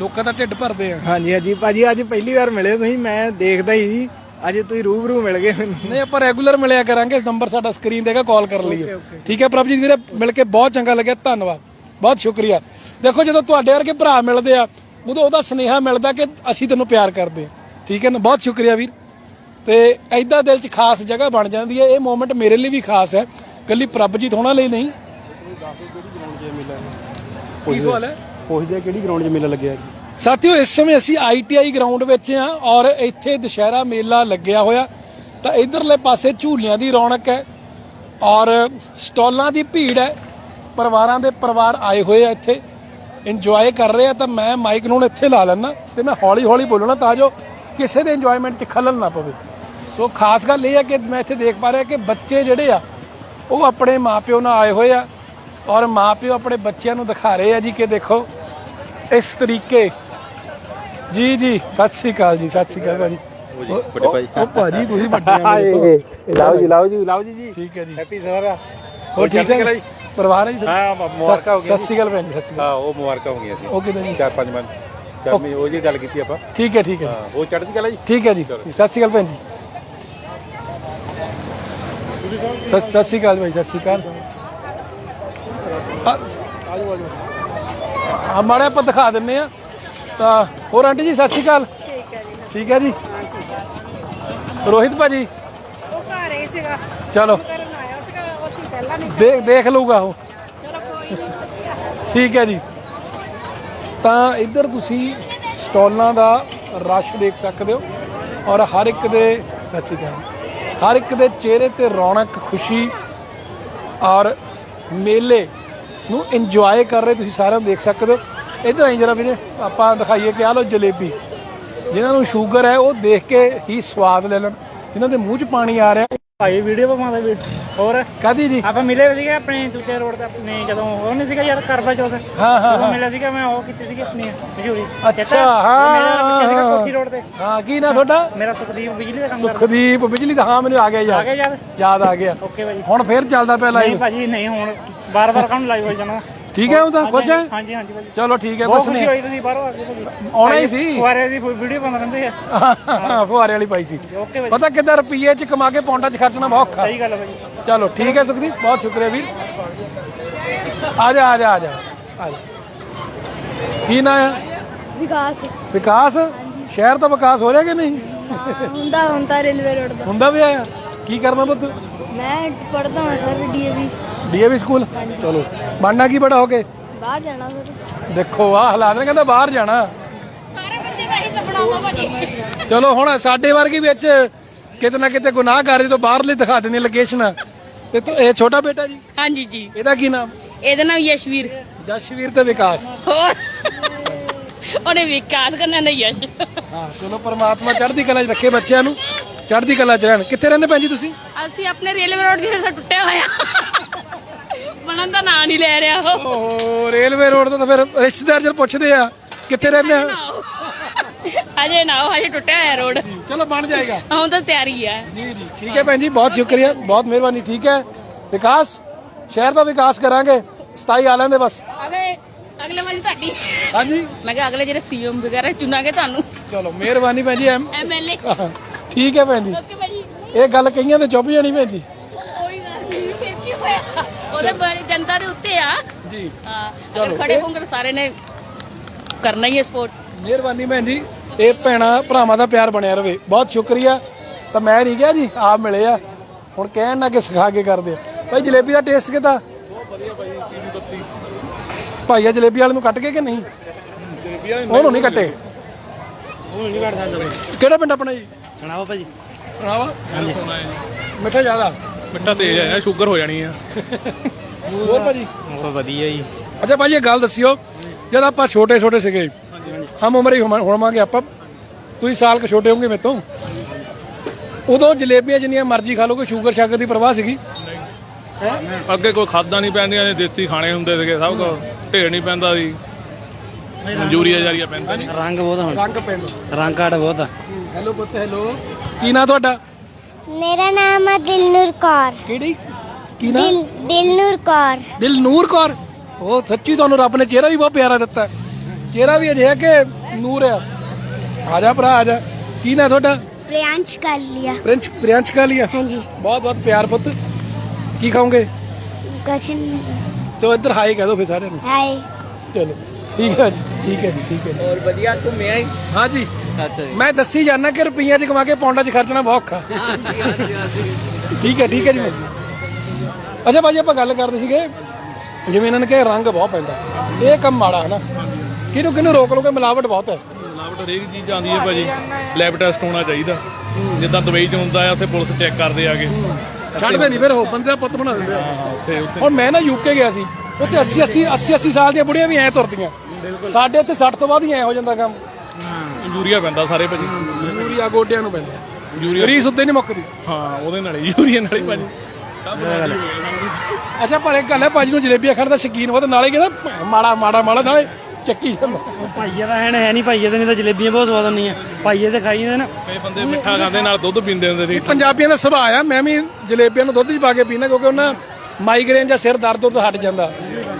ਲੋਕਾਂ ਦਾ ਢਿੱਡ ਭਰਦੇ ਆ। ਹਾਂਜੀ ਹਾਂਜੀ। ਭਾਜੀ ਅੱਜ ਪਹਿਲੀ ਵਾਰ ਮਿਲੇ ਤੁਸੀਂ ਮੈਂ ਦੇਖਦਾ ਹੀ ਸੀ। ਅੱਜ ਤੁਸੀਂ ਰੂਬਰੂ ਮਿਲ ਗਏ ਮੈਨੂੰ। ਨਹੀਂ ਆਪਾਂ ਰੈਗੂਲਰ ਮਿਲਿਆ ਕਰਾਂਗੇ। ਨੰਬਰ ਸਾਡਾ ਸਕਰੀਨ ਦੇਗਾ ਕਾਲ ਕਰ ਲਈਓ ਠੀਕ ਹੈ ਪ੍ਰਭਜੀਤ ਵੀਰੇ ਮਿਲ ਕੇ ਬਹੁਤ ਚੰਗਾ ਲੱਗਿਆ। ਧੰਨਵਾਦ। ਬਹੁਤ ਸ਼ੁਕਰੀਆ। ਦੇਖੋ ਜਦੋਂ ਤੁਹਾਡੇ ਵਰਗੇ ਭਰਾ ਮਿਲਦੇ ਆ ਉਦੋਂ ਉਹਦਾ ਸਨੇਹਾ ਮਿਲਦਾ ਕਿ ਅਸੀਂ ਤੈਨੂੰ ਪਿਆਰ ਕਰਦੇ ਆ ਠੀਕ ਹੈ ਨਾ? ਬਹੁਤ ਸ਼ੁਕਰੀਆ ਵੀਰ। ਤੇ ਐਦਾਂ ਦਿਲ 'ਚ ਖਾਸ ਜਗ੍ਹਾ ਬਣ ਜਾਂਦੀ ਹੈ। ਇਹ ਮੂਮੈਂਟ ਮੇਰੇ ਲਈ ਵੀ ਖਾਸ ਹੈ। ਕੱਲੀ ਪ੍ਰਭਜੀਤ ਹੋਣਾ ਲਈ ਨਹੀਂ। ਕੀ ਸਵਾਲ ਹੈ? ਪੁੱਛਦੇ ਕਿਹੜੀ ਗਰਾਊਂਡ 'ਚ ਮੇਲਾ ਲੱਗਿਆ ਜੀ? ਸਾਥੀਓ ਇਸ ਸਮੇਂ ਅਸੀਂ ਆਈਟੀਆਈ ਗਰਾਊਂਡ ਵਿੱਚ ਆ ਔਰ ਇੱਥੇ ਦੁਸ਼ਹਿਰਾ ਮੇਲਾ ਲੱਗਿਆ ਹੋਇਆ। ਤਾਂ ਇਧਰਲੇ ਪਾਸੇ ਝੂਲਿਆਂ ਦੀ ਰੌਣਕ ਹੈ ਔਰ ਸਟਾਲਾਂ ਦੀ ਭੀੜ ਹੈ। ਪਰਿਵਾਰਾਂ ਦੇ ਪਰਿਵਾਰ ਆਏ ਹੋਏ ਆ ਇੱਥੇ। ਇੰਜੋਏ ਕਰ ਰਹੇ ਆ ਤਾਂ ਮੈਂ ਮਾਈਕ ਨੂੰ ਇੱਥੇ ਲਾ ਲੈਣਾ ਤੇ ਮੈਂ ਹੌਲੀ ਹੌਲੀ ਬੋਲਣਾ ਤਾਂ ਜੋ ਕਿਸੇ ਦੇ ਇੰਜੋਇਮੈਂਟ 'ਚ ਖਲਲ ਨਾ ਪਵੇ। ਸੋ ਖਾਸ ਗੱਲ ਇਹ ਹੈ ਕਿ ਮੈਂ ਇੱਥੇ ਦੇਖ ਪਾ ਰਿਹਾ ਕਿ ਬੱਚੇ ਜਿਹੜੇ ਆ ਉਹ ਆਪਣੇ ਮਾਪਿਓ ਨਾਲ ਆਏ ਹੋਏ ਆ ਔਰ ਮਾਪਿਓ ਆਪਣੇ ਬੱਚਿਆਂ ਨੂੰ ਦਿਖਾ ਰਹੇ ਆ ਜੀ ਕਿ ਦੇਖੋ ਇਸ ਤਰੀਕੇ। ਜੀ ਜੀ ਸਤਿ ਸ਼੍ਰੀ ਅਕਾਲ ਜੀ ਸਤਿ ਸ਼੍ਰੀ ਅਕਾਲ ਭਾਜੀ। ਵੱਡੇ ਭਾਈ। ਉਹ ਭਾਜੀ ਤੁਸੀਂ ਵੱਡੇ ਆ। ਲਾਓ ਜੀ ਲਾਓ ਜੀ ਲਾਓ ਜੀ ਜੀ। ਠੀਕ ਹੈ ਜੀ। ਹੈਪੀ ਸਾਰਾ। ਹੋਰ ਠੀਕ ਹੈ? ਪਰਿਵਾਰ ਹੈ ਜੀ? ਹਾਂ ਮੁਬਾਰਕਾਂ ਹੋ ਸਤਿ ਸ਼੍ਰੀ ਅਕਾਲ ਭੈਣ ਜੀ ਸਤਿ ਸ਼੍ਰੀ ਹਾਂ ਉਹ ਮੁਬਾਰਕਾਂ ਹੋ ਗਈਆਂ ਸੀ ਅਕਾਲ ਓਕੇ ਜੀ। ਚਾਰ ਪੰਜ ਮਨ ਮਹੀਨੇ ਉਹ ਜੀ ਗੱਲ ਕੀਤੀ ਆਪਾਂ। ਠੀਕ ਹੈ ਠੀਕ ਹੈ ਹਾਂ ਉਹ ਚੜ੍ਹਦੀ ਗੱਲ ਹੈ ਜੀ? ਠੀਕ ਹੈ ਜੀ। ਸਤਿ ਸ਼੍ਰੀ ਅਕਾਲ ਭੈਣ ਜੀ। ਸਤਿ ਸਤਿ ਸ਼੍ਰੀ ਅਕਾਲ ਭਾਈ ਸਤਿ ਸ਼੍ਰੀ ਅਕਾਲ। ਆਜੋ ਆਜੋ ਆ ਮਾੜੇ ਆਪਾਂ ਦਿਖਾ ਦਿੰਨੇ ਆ ਤਾਂ ਹੋਰ ਆਂਟੀ ਜੀ ਸਤਿ ਸ਼੍ਰੀ ਅਕਾਲ। ਠੀਕ ਹੈ ਜੀ। ਰੋਹਿਤ ਭਾਜੀ। ਉਹ ਘਰ ਹੀ ਸੀਗਾ। ਚਲੋ ਕਰਨ ਆਇਆ ਸੀਗਾ ਉਹ ਸੀ ਪਹਿਲਾਂ ਨਹੀਂ ਦੇਖ ਦੇਖ ਲਊਗਾ ਉਹ। ਚਲੋ ਕੋਈ ਨਹੀਂ ਠੀਕ ਹੈ ਜੀ। ਤਾਂ ਇੱਧਰ ਤੁਸੀਂ ਸਟਾਲਾਂ ਦਾ ਰਸ਼ ਦੇਖ ਸਕਦੇ ਹੋ ਔਰ ਹਰ ਇੱਕ ਦੇ ਸ਼੍ਰੀ ਅਕਾਲ ਹਰ ਇੱਕ ਦੇ ਚਿਹਰੇ ਤੇ ਰੌਣਕ ਖੁਸ਼ੀ ਔਰ ਮੇਲੇ ਨੂੰ ਇੰਜੋਏ ਕਰ ਰਹੇ ਤੁਸੀਂ ਸਾਰਿਆਂ ਦੇਖ ਸਕਦੇ ਹੋ। ਇੱਧਰ ਆਈ ਜਰਾ ਵੀਰੇ ਆਪਾਂ ਦਿਖਾਈਏ ਕਿ ਆ ਲੋ ਜਲੇਬੀ। ਜਿਨ੍ਹਾਂ ਨੂੰ ਸ਼ੂਗਰ ਹੈ ਉਹ ਦੇਖ ਕੇ ਹੀ ਸਵਾਦ ਲੈ ਲੈਣ। ਜਿਨ੍ਹਾਂ ਦੇ ਮੂੰਹ 'ਚ ਪਾਣੀ ਆ ਰਿਹਾ। ਭਾਈ ਵੀਡੀਓ ਬਣਾਉਂਦਾ ਵੀ ਹੋਰ? ਕਾਦੀ ਜੀ? ਆਪਾਂ ਮਿਲੇ ਸੀਗੇ ਆਪਣੇ ਦੂਜੇ ਰੋਡ ਤੇ ਆਪਣੇ ਜਦੋਂ ਉਹ ਨਹੀਂ ਸੀਗਾ ਯਾਰ ਕਰਵਾ ਚੌਥ ਹਾਂ ਹਾਂ ਉਦੋਂ ਮਿਲਿਆ ਸੀਗਾ ਮੈਂ ਉਹ ਕੀਤੀ ਸੀਗੀ ਆਪਣੀ ਮਸ਼ਹੂਰੀ। ਅੱਛਾ ਹਾਂ। ਹਾਂ, ਕੋਠੀ ਰੋਡ ਤੇ। ਹਾਂ ਕੀ ਨਾ ਤੁਹਾਡਾ? ਮੇਰਾ ਸੁਖਦੀਪ ਬਿਜਲੀ ਦਾ ਕੰਮ ਕਰਦਾ। ਸੁਖਦੀਪ ਬਿਜਲੀ ਦਾ ਹਾਂ ਮੈਨੂੰ ਆ ਗਿਆ ਆ ਯਾਦ ਗਿਆ ਯਾਦ? ਯਾਦ ਆ ਗਿਆ। ਓਕੇ ਭਾਜੀ ਹੁਣ ਫੇਰ ਚੱਲਦਾ ਪਿਆ ਨਹੀਂ ਲਾਈਵ ਭਾਜੀ ਨਹੀਂ ਹੁਣ ਬਾਰ-ਬਾਰ ਕੰਮ ਲਾਈਵ ਹੋ ਜਾਣਾ। ਠੀਕ ਹੈ ਉਹ ਤਾਂ ਖੁਸ਼ ਹੈ ਹਾਂਜੀ ਹਾਂਜੀ ਭਾਜੀ। ਚਲੋ ਠੀਕ ਹੈ ਬਹੁਤ ਕੁਛ ਖੁਸ਼ੀ ਨਹੀਂ ਹੋਈ ਤੁਸੀਂ ਬਾਹਰੋਂ ਆ ਕੇ ਭਾਜੀ। ਆਉਣਾ ਹੀ ਸੀ। ਫੁਆਰੇ ਦੀ ਵੀਡੀਓ ਬਣਾ ਰਹਿੰਦੇ ਆ ਫੁਹਾਰੇ ਵਾਲੀ ਪਾਈ ਸੀ। ਓਕੇ ਭਾਜੀ। ਪਤਾ ਕਿੱਦਾਂ ਰੁਪਈਏ ਚ ਕਮਾ ਕੇ ਪੌਂਡਾਂ ਚ ਖਰਚਣਾ ਬਹੁਤ ਔਖਾ। ਸਹੀ ਗੱਲ ਹੈ ਭਾਜੀ। ਚਲੋ ਠੀਕ ਹੈ ਸੁਖਦੀਪ ਬਹੁਤ ਸ਼ੁਕਰੀਆ ਵੀਰ। ਆ ਜਾ ਆ ਜਾ ਆ ਜਾ ਆ ਜਾ। ਕੀ ਨਾਂ ਆ ਵਿਕਾਸ। ਵਿਕਾਸ? ਸ਼ਹਿਰ ਦਾ ਵਿਕਾਸ ਹੋ ਰਿਹਾ ਕਿ ਨਹੀਂ? ਹਾਂ, ਹੁੰਦਾ ਹੁੰਦਾ ਰੇਲਵੇ ਰੋਡ ਦਾ। ਹੁੰਦਾ ਵੀ ਆ ਕੀ ਕਰਨਾ ਪੁੱਤ? ਮੈਂ ਪੜਦਾ ਹਾਂ ਸਰ ਡੀਏਵੀ। DAV school? ਚਲੋ। ਬਣਨਾ ਕੀ ਬੜਾ ਹੋ ਕੇ? ਬਾਹਰ ਜਾਣਾ ਸਰ। ਦੇਖੋ ਆਹ ਹਾਲਾਤ ਨੇ ਕਹਿੰਦਾ ਬਾਹਰ ਜਾਣਾ। ਸਾਰੇ ਬੱਚੇ ਦਾ ਹੀ ਸੁਪਨਾ ਵਾ ਭਾਜੀ। ਚਲੋ ਹੁਣ ਸਾਡੇ ਵਰਗੇ ਵਿੱਚ ਕਿਤੇ ਨਾ ਕਿਤੇ ਗੁਨਾਹ ਕਰ ਰਹੀ ਤੋਂ ਬਾਹਰਲੇ ਦਿਖਾ ਦਿੰਦੇ ਲੋਕੇਸ਼ਨ ਤੇ ਤੂੰ- ਇਹ ਛੋਟਾ ਬੇਟਾ ਜੀ? ਹਾਂਜੀ ਜੀ। ਇਹਦਾ ਕੀ ਨਾਮ? ਇਹਦਾ ਨਾਮ ਯਸ਼ਵੀਰ। ਜਸ਼ਵੀਰ ਤੇ ਵਿਕਾਸ। ਹੋਰ? ਉਹਨੇ ਵਿਕਾਸ ਕਰਨਾ ਨਹੀਂ ਯਸ਼। ਹਾਂ ਚਲੋ ਪਰਮਾਤਮਾ ਚੜ੍ਹਦੀ ਕਲਾ 'ਚ ਰੱਖੇ ਬੱਚਿਆਂ ਨੂੰ। ਚੜ੍ਹਦੀ ਕਲਾ ਚ ਰਹਿਣ। ਕਿੱਥੇ ਰਹਿੰਦੇ ਭੈਣ ਜੀ ਤੁਸੀਂ? ਅਸੀਂ ਆਪਣੇ ਰੇਲਵੇ ਰੋਡ ਜਿਹੜਾ ਟੁੱਟਿਆ ਹੋਇਆ ਬਣਨ ਦਾ ਨਾਂ ਨਹੀਂ ਲੈ ਰਿਹਾ ਉਹ। ਓਹ ਰੇਲਵੇ ਰੋਡ ਤੋਂ ਤਾਂ ਫਿਰ ਰਿਸ਼ਤੇਦਾਰ ਜਦ ਪੁੱਛਦੇ ਆ ਕਿੱਥੇ ਰਹਿੰਦੇ ਆ? ਹਜੇ ਨਾ ਉਹ ਹਜੇ ਟੁੱਟਿਆ ਹੋਇਆ ਰੋਡ। ਚਲੋ ਬਣ ਜਾਏਗਾ। ਹੁਣ ਤਾਂ ਤਿਆਰੀ ਜੀ ਜੀ ਠੀਕ ਹੈ ਭੈਣ ਜੀ ਬਹੁਤ ਸ਼ੁਕਰੀਆ ਬਹੁਤ ਮਿਹਰਬਾਨੀ ਠੀਕ ਹੈ। ਵਿਕਾਸ ਸ਼ਹਿਰ ਦਾ ਵਿਕਾਸ ਕਰਾਂਗੇ 27 ਆਲਿਆਂ ਦੇ ਬਸ। ਅਗਲੇ ਅਗਲੇ ਵਾਰੀ ਤੁਹਾਡੀ। ਹਾਂਜੀ। ਮੈਂ ਕਿਹਾ ਅਗਲੇ ਜਿਹੜੇ ਸੀਐਮ ਵਗੈਰਾ ਚੁਣਾਂਗੇ ਤੁਹਾਨੂੰ। ਚਲੋ ਮਿਹਰਬਾਨੀ ਭੈਣ ਜੀ ਐਮ ਐਮਐਲਏ ਠੀਕ ਹੈ ਭੈਣ ਜੀ। ਓਕੇ ਭਾਜੀ। ਇਹ ਗੱਲ ਕਈਆਂ ਤੇ ਚੁੱਪ ਜਾਣੀ ਭੈਣ ਜੀ। ਕੋਈ ਗੱਲ ਨਹੀਂ ਫਿਰ ਕੀ ਹੋਇਆ? ਉਹਦੇ ਬਾਰੇ ਜਨਤਾ ਦੇ ਉੱਤੇ ਆ। ਜੀ। ਹਾਂ ਅਗਰ ਖੜੇ ਹੋਣਗੇ ਸਾਰੇ ਨੇ ਕਰਨਾ ਹੀ ਹੈ ਸਪੋਰਟ ਮਿਹਰਬਾਨੀ ਭੈਣ ਜੀ। ਇਹ ਭੈਣਾ ਭਰਾਵਾਂ ਦਾ ਪਿਆਰ ਬਣਿਆ ਰਵੇ। ਬਹੁਤ ਸ਼ੁਕਰੀਆ। ਤਾਂ ਮੈਂ ਨਹੀਂ ਕਿਹਾ ਜੀ ਆਪ ਮਿਲੇ ਆ। ਹੁਣ ਕਹਿਣ ਨਾ ਕਿ ਸਿਖਾ ਕੇ ਕਰਦੇ ਆ। ਭਾਈ ਜਲੇਬੀ ਦਾ ਟੇਸਟ ਕਿਦਾਂ? ਭਾਈ ਆ ਜਲੇਬੀ ਵਾਲੇ ਨੂੰ ਕੱਟ ਕੇ ਕਿ ਨਹੀਂ? ਉਹਨੂੰ ਨਹੀਂ ਕੱਟੇ। ਉਹ ਨਹੀਂ ਸਕਦਾ। ਕਿਹੜਾ ਪਿੰਡ ਆਪਣਾ ਜੀ? ਸੁਣਾਓ ਭਾਜੀ? ਸੁਣਾਵਾ ਮਿੱਠਾ ਜ਼ਿਆਦਾ। ਮਿੱਠਾ ਤੇਜ਼ ਹੈ ਸ਼ੂਗਰ ਹੋ ਜਾਣੀ ਆ। ਹੋਰ ਭਾਜੀ? ਬਹੁਤ ਵਧੀਆ ਜੀ। ਅੱਛਾ ਭਾਜੀ ਇਹ ਗੱਲ ਦੱਸਿਓ। ਜਦ ਆਪਾਂ ਛੋਟੇ ਛੋਟੇ ਸੀਗੇ ਹਮ ਉਮਰ ਹੀ ਹੋਵਾਂ- ਹੋਵਾਂਗੇ ਆਪਾਂ। ਤੁਸੀਂ ਸਾਲ ਕ ਛੋਟੇ ਹੋਗੇ ਮੇਰੇ ਤੋਂ ਉਦੋਂ ਜਲੇਬੀਆਂ ਜਿੰਨੀਆਂ ਮਰਜ਼ੀ ਖਾ ਲਓ ਕੋਈ ਸ਼ੂਗਰ ਸ਼ਾਗਰ ਦੀ ਪਰਵਾਹ ਸੀਗੀ? ਅੱਗੇ ਕੋਈ ਖਾਦਾਂ ਨਹੀਂ ਪੈਂਦੀਆਂ ਨੇ ਦੇਸੀ ਖਾਣੇ ਹੁੰਦੇ ਸੀਗੇ ਸਭ ਕੁਝ ਢੇੜ ਨਹੀਂ ਪੈਂਦਾ ਸੀ। ਯੂਰੀਆ ਜਾਰੀਆ ਪੈਂਦਾ ਨਹੀਂ। ਰੰਗ ਬਹੁਤ ਹੁਣ। ਰੰਗ ਪੈਂਦਾ। ਰੰਗ ਕਾਟ ਬਹੁਤ ਆ। हेलो पुत हेलो की नाम थोड़ा मेरा नाम है दिलनूर कौर केड़ी की नाम दिल, दिलनूर कौर दिलनूर कौर ओ सच्ची तो रब ने चेहरा भी बहुत प्यारा दता है चेहरा भी अजय के नूर है आ भरा आ की नाम थोड़ा प्रियांश कर लिया प्रिंस प्रियांश कर लिया हाँ जी बहुत बहुत प्यार पुत की खाओगे कशन तो इधर हाय कह दो फिर सारे हाय चलो ठीक है ठीक है ठीक है और बढ़िया तुम मैं हाँ जी ਮੈਂ ਦੱਸੀ ਜਾਣਾ ਕਿ ਰੁਪਈਆ ਚ ਕਮਾ ਕੇ ਪੌਂਡਾਂ ਚ ਖਰਚਣਾ ਬਹੁਤ ਔਖਾ। ਠੀਕ ਹੈ ਠੀਕ ਹੈ ਜੀ। ਭਾਈ। ਅੱਛਾ ਆਪਾਂ ਗੱਲ ਕਰਦੇ ਸੀਗੇ ਜਿਵੇਂ ਇਹਨਾਂ ਨੇ ਕਿਹਾ ਰੰਗ ਬਹੁਤ ਪੈਂਦਾ। ਇਹ ਕੰਮ ਮਾੜਾ ਹੈ ਨਾ। ਕਿਹਨੂੰ ਕਿਹਨੂੰ ਰੋਕ ਲੋ ਕਿ ਬਹੁਤ ਹੈ? ਮਿਲਾਵਟ ਹਰੇਕ ਚੀਜ਼ ਆਉਂਦੀ ਹੈ ਭਾਜੀ। ਲੈਬ ਟੈਸਟ ਹੋਣਾ ਚਾਹੀਦਾ। ਜਿੱਦਾਂ ਦੁਬਈ ਚ ਹੁੰਦਾ ਆ ਉੱਥੇ ਪੁਲਿਸ ਚੈੱਕ ਕਰਦੇ ਆਗੇ ਛੱਡਦੇ ਨਹੀਂ ਫਿਰ ਉਹ ਬੰਦੇ ਦਾ ਪੁੱਤ ਬਣਾ ਦਿੰਦੇ ਆ। ਉੱਥੇ ਉੱਥੇ। ਹੁਣ ਮੈਂ ਨਾ ਯੂਕੇ ਗਿਆ ਸੀ। ਉੱਥੇ 80 80 80 80 ਸਾਲ ਦੀਆਂ ਬੁੜੀਆਂ ਵੀ ਐ ਤੁਰਦੀਆਂ। ਸਾਡੇ ਇੱਥੇ 60 ਤੋਂ ਬਾਅਦ ਹੀ ਐ ਹੋ ਜਾਂਦਾ ਕੰਮ। ਯੂਰੀਆ ਪੈਂਦਾ ਸਾਰੇ ਭਾਜੀ। ਯੂਰੀਆ ਗੋਡਿਆਂ ਨੂੰ ਪੈਂਦਾ। ਯੂਰੀਆ ਗਰੀਸ ਉੱਤੇ ਨਹੀਂ ਮੁੱਕਦੀ। ਹਾਂ ਉਹਦੇ ਨਾਲ ਹੀ ਯੂਰੀਆ ਨਾਲ ਹੀ ਭਾਜੀ। ਅੱਛਾ ਪਰ ਇੱਕ ਗੱਲ ਹੈ ਭਾਜੀ ਨੂੰ ਜਲੇਬੀਆਂ ਖਾਣ ਦਾ ਸ਼ੌਕੀਨ ਬਹੁਤ ਨਾਲੇ ਕਹਿੰਦਾ ਮਾੜਾ ਮਾੜਾ ਮਾੜਾ ਨਾਲੇ ਚੱਕੀ ਜਾਂਦਾ। ਭਾਈਏ ਦਾ ਹੈ ਨਹੀਂ ਭਾਈਏ ਦੇ ਨਹੀਂ ਤਾਂ ਜਲੇਬੀਆਂ ਬਹੁਤ ਸਵਾਦ ਹੁੰਦੀਆਂ ਭਾਈਏ ਤੇ ਖਾਈ ਜਾਂਦੇ ਨਾ। ਕਈ ਬੰਦੇ ਮਿੱਠਾ ਖਾਂਦੇ ਨਾਲ ਦੁੱਧ ਪੀਂਦੇ ਹੁੰਦੇ ਸੀ। ਪੰਜਾਬੀਆਂ ਦਾ ਸੁਭਾਅ ਆ ਮੈਂ ਵੀ ਜਲੇਬੀਆਂ ਨੂੰ ਦੁੱਧ 'ਚ ਪਾ ਕੇ ਪੀਣਾ ਕਿਉਂਕਿ ਉਹਨਾਂ ਮਾਈਗ੍ਰੇਨ ਜਾਂ ਸਿਰ ਦਰਦ ਤੋਂ ਹਟ ਜਾਂਦਾ।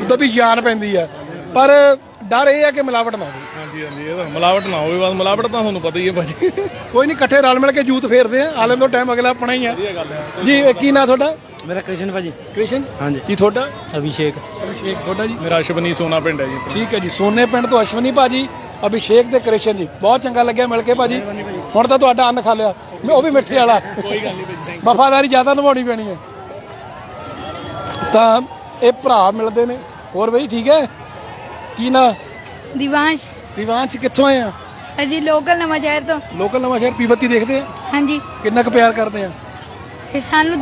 ਉਦੋਂ ਵੀ ਜਾਨ ਪੈਂਦੀ ਆ। ਪਰ ਡਰ ਇਹ ਆ ਕਿ ਮਿਲਾਵਟ ਨਾ ਹੋਵੇ। ਹਾਂਜੀ ਹਾਂਜੀ ਇਹ ਤਾਂ ਮਿਲਾਵਟ ਨਾ ਹੋਵੇ ਬਸ ਮਿਲਾਵਟ ਤਾਂ ਤੁਹਾਨੂੰ ਪਤਾ ਹੀ ਹੈ ਭਾਜੀ। ਕੋਈ ਨਹੀਂ ਇਕੱਠੇ ਰਲ ਮਿਲ ਕੇ ਜੂਤ ਫੇਰਦੇ ਆ ਆਲਮ ਤੋਂ ਟਾਈਮ ਅਗਲਾ ਆਪਣਾ ਹੀ ਆ। ਜੀ ਇਹ ਕੀ ਨਾਂ ਤੁਹਾਡਾ? ਮੇਰਾ ਕ੍ਰਿਸ਼ਨ ਭਾਜੀ। ਕ੍ਰਿਸ਼ਨ? ਹਾਂਜੀ। ਜੀ ਤੁਹਾਡਾ? ਅਭਿਸ਼ੇਕ। ਅਭਿਸ਼ੇਕ ਤੁਹਾਡਾ ਜੀ? ਮੇਰਾ ਅਸ਼ਵਨੀ ਸੋਨਾ ਪਿੰਡ ਹੈ ਜੀ ਠੀਕ ਹੈ ਜੀ ਸੋਨੇ ਪਿੰਡ ਤੋਂ ਅਸ਼ਵਨੀ ਭਾਜੀ ਅਭਿਸ਼ੇਕ ਤੇ ਕ੍ਰਿਸ਼ਨ ਜੀ। ਬਹੁਤ ਚੰਗਾ ਲੱਗਿਆ ਮਿਲ ਕੇ ਭਾਜੀ। ਹੁਣ ਤਾਂ ਤੁਹਾਡਾ ਅੰਨ ਖਾ ਲਿਆ। ਉਹ ਵੀ ਮਿੱਠੇ ਵਾਲਾ। ਕੋਈ ਗੱਲ ਨਹੀਂ ਵਫਾਦਾਰੀ ਜ਼ਿਆਦਾ ਨਿਭਾਉਣੀ ਪੈਣੀ ਹੈ। ਤਾਂ ਇਹ ਭਰਾ ਮਿਲਦੇ ਨੇ। ਹੋਰ ਬਈ ਠੀਕ ਹੈ? ਕੀ ਨਾ? ਦਿਵਾਂਸ਼। ਦੀਵਾਨ ਚ ਕਿੱਥੋਂ ਆਏ ਆ? ਅਜੀ ਲੋਕਲ ਨਵਾਂ ਸ਼ਹਿਰ ਤੋਂ। ਲੋਕਲ ਨਵਾਂ ਸ਼ਹਿਰ ਪੀਬਤੀ ਦੇਖਦੇ ਆ? ਹਾਂਜੀ। ਕਿੰਨਾ ਕੁ ਪਿਆਰ ਕਰਦੇ ਆ? ਇਹ ਸਾਨੂੰ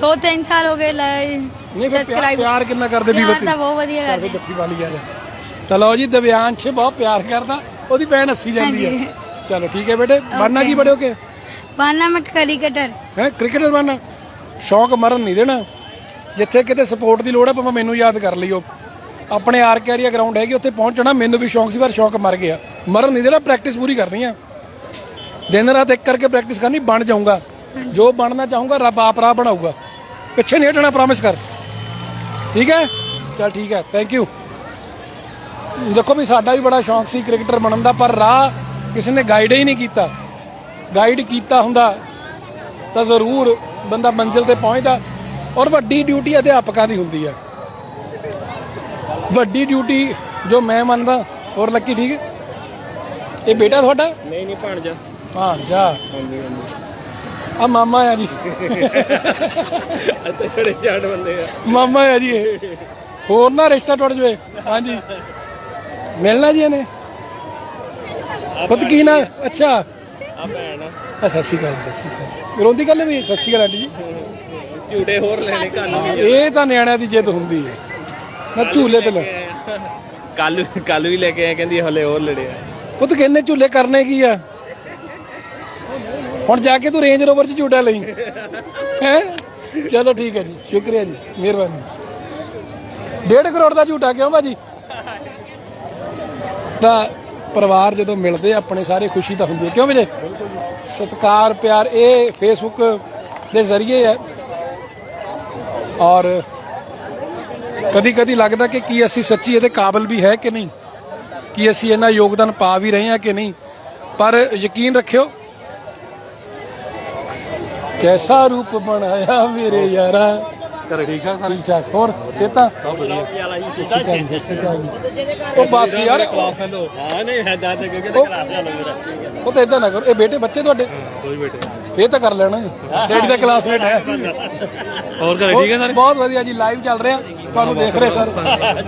2-3 ਸਾਲ ਹੋ ਗਏ ਨਹੀਂ ਫਿਰ ਪਿਆਰ- ਪਿਆਰ ਕਿੰਨਾ ਕਰਦੇ ਪੀਬਤੀ? ਬਹੁਤ ਵਧੀਆ ਕਰਦੇ। ਜੱਫੀ ਵਾਲੀ ਆ ਜਾ। ਚਲੋ ਜੀ ਦਿਵਿਆਂਸ਼ ਬਹੁਤ ਪਿਆਰ ਕਰਦਾ ਉਹਦੀ ਭੈਣ ਹੱਸੀ ਜਾਂਦੀ ਹੈ ਚਲੋ ਠੀਕ ਹੈ ਬੇਟੇ ਬਣਨਾ ਕੀ ਬੜੇ ਹੋ ਕੇ? ਬਾਨਾ ਮੈਂ ਕ੍ਰਿਕਟਰ। ਹੈ ਕ੍ਰਿਕਟਰ ਬਣਨਾ ਸ਼ੌਕ ਮਰਨ ਨਹੀਂ ਦੇਣਾ। ਜਿੱਥੇ ਕਿਤੇ ਸਪੋਰਟ ਦੀ ਲੋੜ ਹੈ ਭਾਵੇਂ ਮੈਨੂੰ ਯਾਦ ਕਰ ਲਿਓ ਆਪਣੇ ਆਰ ਕੈਰੀਆ ਗਰਾਊਂਡ ਹੈਗੀ, ਉੱਥੇ ਪਹੁੰਚਣਾ ਮੈਨੂੰ ਵੀ ਸ਼ੌਕ ਸੀ, ਪਰ ਸ਼ੌਂਕ ਮਰ ਗਿਆ। ਮਰਨ ਨਹੀਂ ਦੇਣਾ ਪ੍ਰੈਕਟਿਸ ਪੂਰੀ ਕਰਨੀ ਆ। ਦਿਨ ਰਾਤ ਇੱਕ ਕਰਕੇ ਪ੍ਰੈਕਟਿਸ ਕਰਨੀ, ਬਣ ਜਾਊਗਾ। ਜੋ ਬਣਨਾ ਚਾਹੂੰਗਾ, ਰੱਬ ਆਪ ਰਾਹ ਬਣਾਊਗਾ। ਪਿੱਛੇ ਨਹੀਂ ਹਟਣਾ ਪ੍ਰੋਮਿਸ ਕਰ। ਠੀਕ ਹੈ? ਚਲ ਠੀਕ ਹੈ ਥੈਂਕ ਯੂ ਦੇਖੋ ਵੀ ਸਾਡਾ ਵੀ ਬੜਾ ਸ਼ੌਂਕ ਸੀ ਕ੍ਰਿਕਟਰ ਬਣਨ ਦਾ, ਪਰ ਰਾਹ ਕਿਸੇ ਨੇ ਗਾਈਡ ਹੀ ਨਹੀਂ ਕੀਤਾ। ਗਾਈਡ ਕੀਤਾ ਹੁੰਦਾ, ਤਾਂ ਜ਼ਰੂਰ ਬੰਦਾ ਮੰਜ਼ਿਲ ਤੇ ਪਹੁੰਚਦਾ। ਔਰ ਵੱਡੀ ਡਿਊਟੀ ਅਧਿਆਪਕਾਂ ਦੀ ਹੁੰਦੀ ਹੈ ਵੱਡੀ ਡਿਊਟੀ ਜੋ ਮੈਂ ਮੰਨਦਾ ਹੋਰ ਲੱਕੀ ਠੀਕ ਹੈ? ਇਹ ਬੇਟਾ ਤੁਹਾਡਾ? ਨਹੀਂ ਨਹੀਂ ਭਾਣਜਾ। ਹਾਂ ਜਾ ਹਾਂਜੀ ਹਾਂਜੀ। ਆ ਮਾਮਾ ਆ ਜੀ। ਅੱਤੇ ਛੜੇ ਜਾਣ ਬੰਦੇ ਆ। ਮਾਮਾ ਆ ਜੀ ਇਹ। ਹੋਰ ਨਾ ਰਿਸ਼ਤਾ ਟੁੱਟ ਜਵੇ। ਹਾਂਜੀ। ਮਿਲਣਾ ਜੀ ਇਹਨੇ। ਪੁੱਤ ਕੀ ਨਾ? ਅੱਛਾ। ਆ ਭੈਣ ਆ। ਸਤਿ ਸ਼੍ਰੀ ਅਕਾਲ ਸਤਿ ਸ਼੍ਰੀ ਅਕਾਲ। ਰੋਂਦੀ ਗੱਲ ਵੀ? ਸਤਿ ਸ਼੍ਰੀ ਅਕਾਲ ਆਂਟੀ ਜੀ। ਝੂਟੇ ਹੋਰ ਲੈਣੇ ਕੰਨ ਇਹ ਤਾਂ ਨਿਆਣਿਆਂ ਦੀ ਜਿੱਦ ਹੁੰਦੀ ਹੈ। ਨਾ ਝੂਲੇ ਤੇ ਲੈ। ਕੱਲ ਕੱਲ ਵੀ ਲੈ ਕੇ ਆਏ ਕਹਿੰਦੀ ਹਲੇ ਹੋਰ ਲੜੇ ਆ। ਪੁੱਤ ਕਿੰਨੇ ਝੂਲੇ ਕਰਨੇ ਕੀ ਆ? ਹੁਣ ਜਾ ਕੇ ਤੂੰ ਰੇਂਜ ਰੋਵਰ 'ਚ ਝੂਟਾ ਲਈ। ਹੈ? ਚਲੋ ਠੀਕ ਹੈ ਜੀ ਸ਼ੁਕਰੀਆ ਜੀ ਮਿਹਰਬਾਨੀ। ਡੇਢ ਕਰੋੜ ਦਾ ਝੂਟਾ ਕਿਉਂ ਭਾਜੀ? ਤਾਂ ਪਰਿਵਾਰ ਜਦੋਂ ਮਿਲਦੇ ਆਪਣੇ ਸਾਰੇ ਖੁਸ਼ੀ ਤਾਂ ਹੁੰਦੀ ਹੈ। ਕਿਉਂ ਵੀਰੇ? ਸਤਿਕਾਰ ਪਿਆਰ ਇਹ ਫੇਸਬੁੱਕ ਦੇ ਜ਼ਰੀਏ ਹੈ। ਔਰ ਕਦੀ ਕਦੀ ਲੱਗਦਾ ਕਿ ਕੀ ਅਸੀਂ ਸੱਚੀ ਇਹਦੇ ਕਾਬਿਲ ਵੀ ਹੈ ਕਿ ਨਹੀਂ? ਕੀ ਅਸੀਂ ਇਹਨਾਂ ਯੋਗਦਾਨ ਪਾ ਵੀ ਰਹੇ ਹਾਂ ਕਿ ਨਹੀਂ? ਪਰ ਯਕੀਨ ਰੱਖਿਓ ਕੈਸਾ ਰੂਪ ਬਣਾਇਆ ਮੇਰੇ ਯਾਰਾ? ਕਰ ਠੀਕ ਠਾਕ ਠੀਕ ਠਾਕ ਹੋਰ ਚੇਤਾ? ਸਭ ਵਧੀਆ। ਉਹ ਬਸ ਯਾਰ ਹਾਂ ਨਹੀਂ ਹੈ ਦਾਦੇ ਕਿਉਂਕਿ ਉਹ ਤਾਂ ਇਦਾਂ ਨਾ ਕਰੋ ਇਹ ਬੇਟੇ ਬੱਚੇ ਤੁਹਾਡੇ? ਕੋਈ ਬੇਟੇ ਫੇਰ ਤਾਂ ਕਰ ਲੈਣਾ ਡੈਡੀ ਦਾ ਕਲਾਸਮੇਟ ਹੈ। ਹੋਰ ਘਰੇ ਠੀਕ ਹੈ ਸਰ? ਬਹੁਤ ਵਧੀਆ ਜੀ ਲਾਈਵ ਚੱਲ ਰਿਹਾ। ਤੁਹਾਨੂੰ ਦੇਖ ਰਹੇ ਸਰ।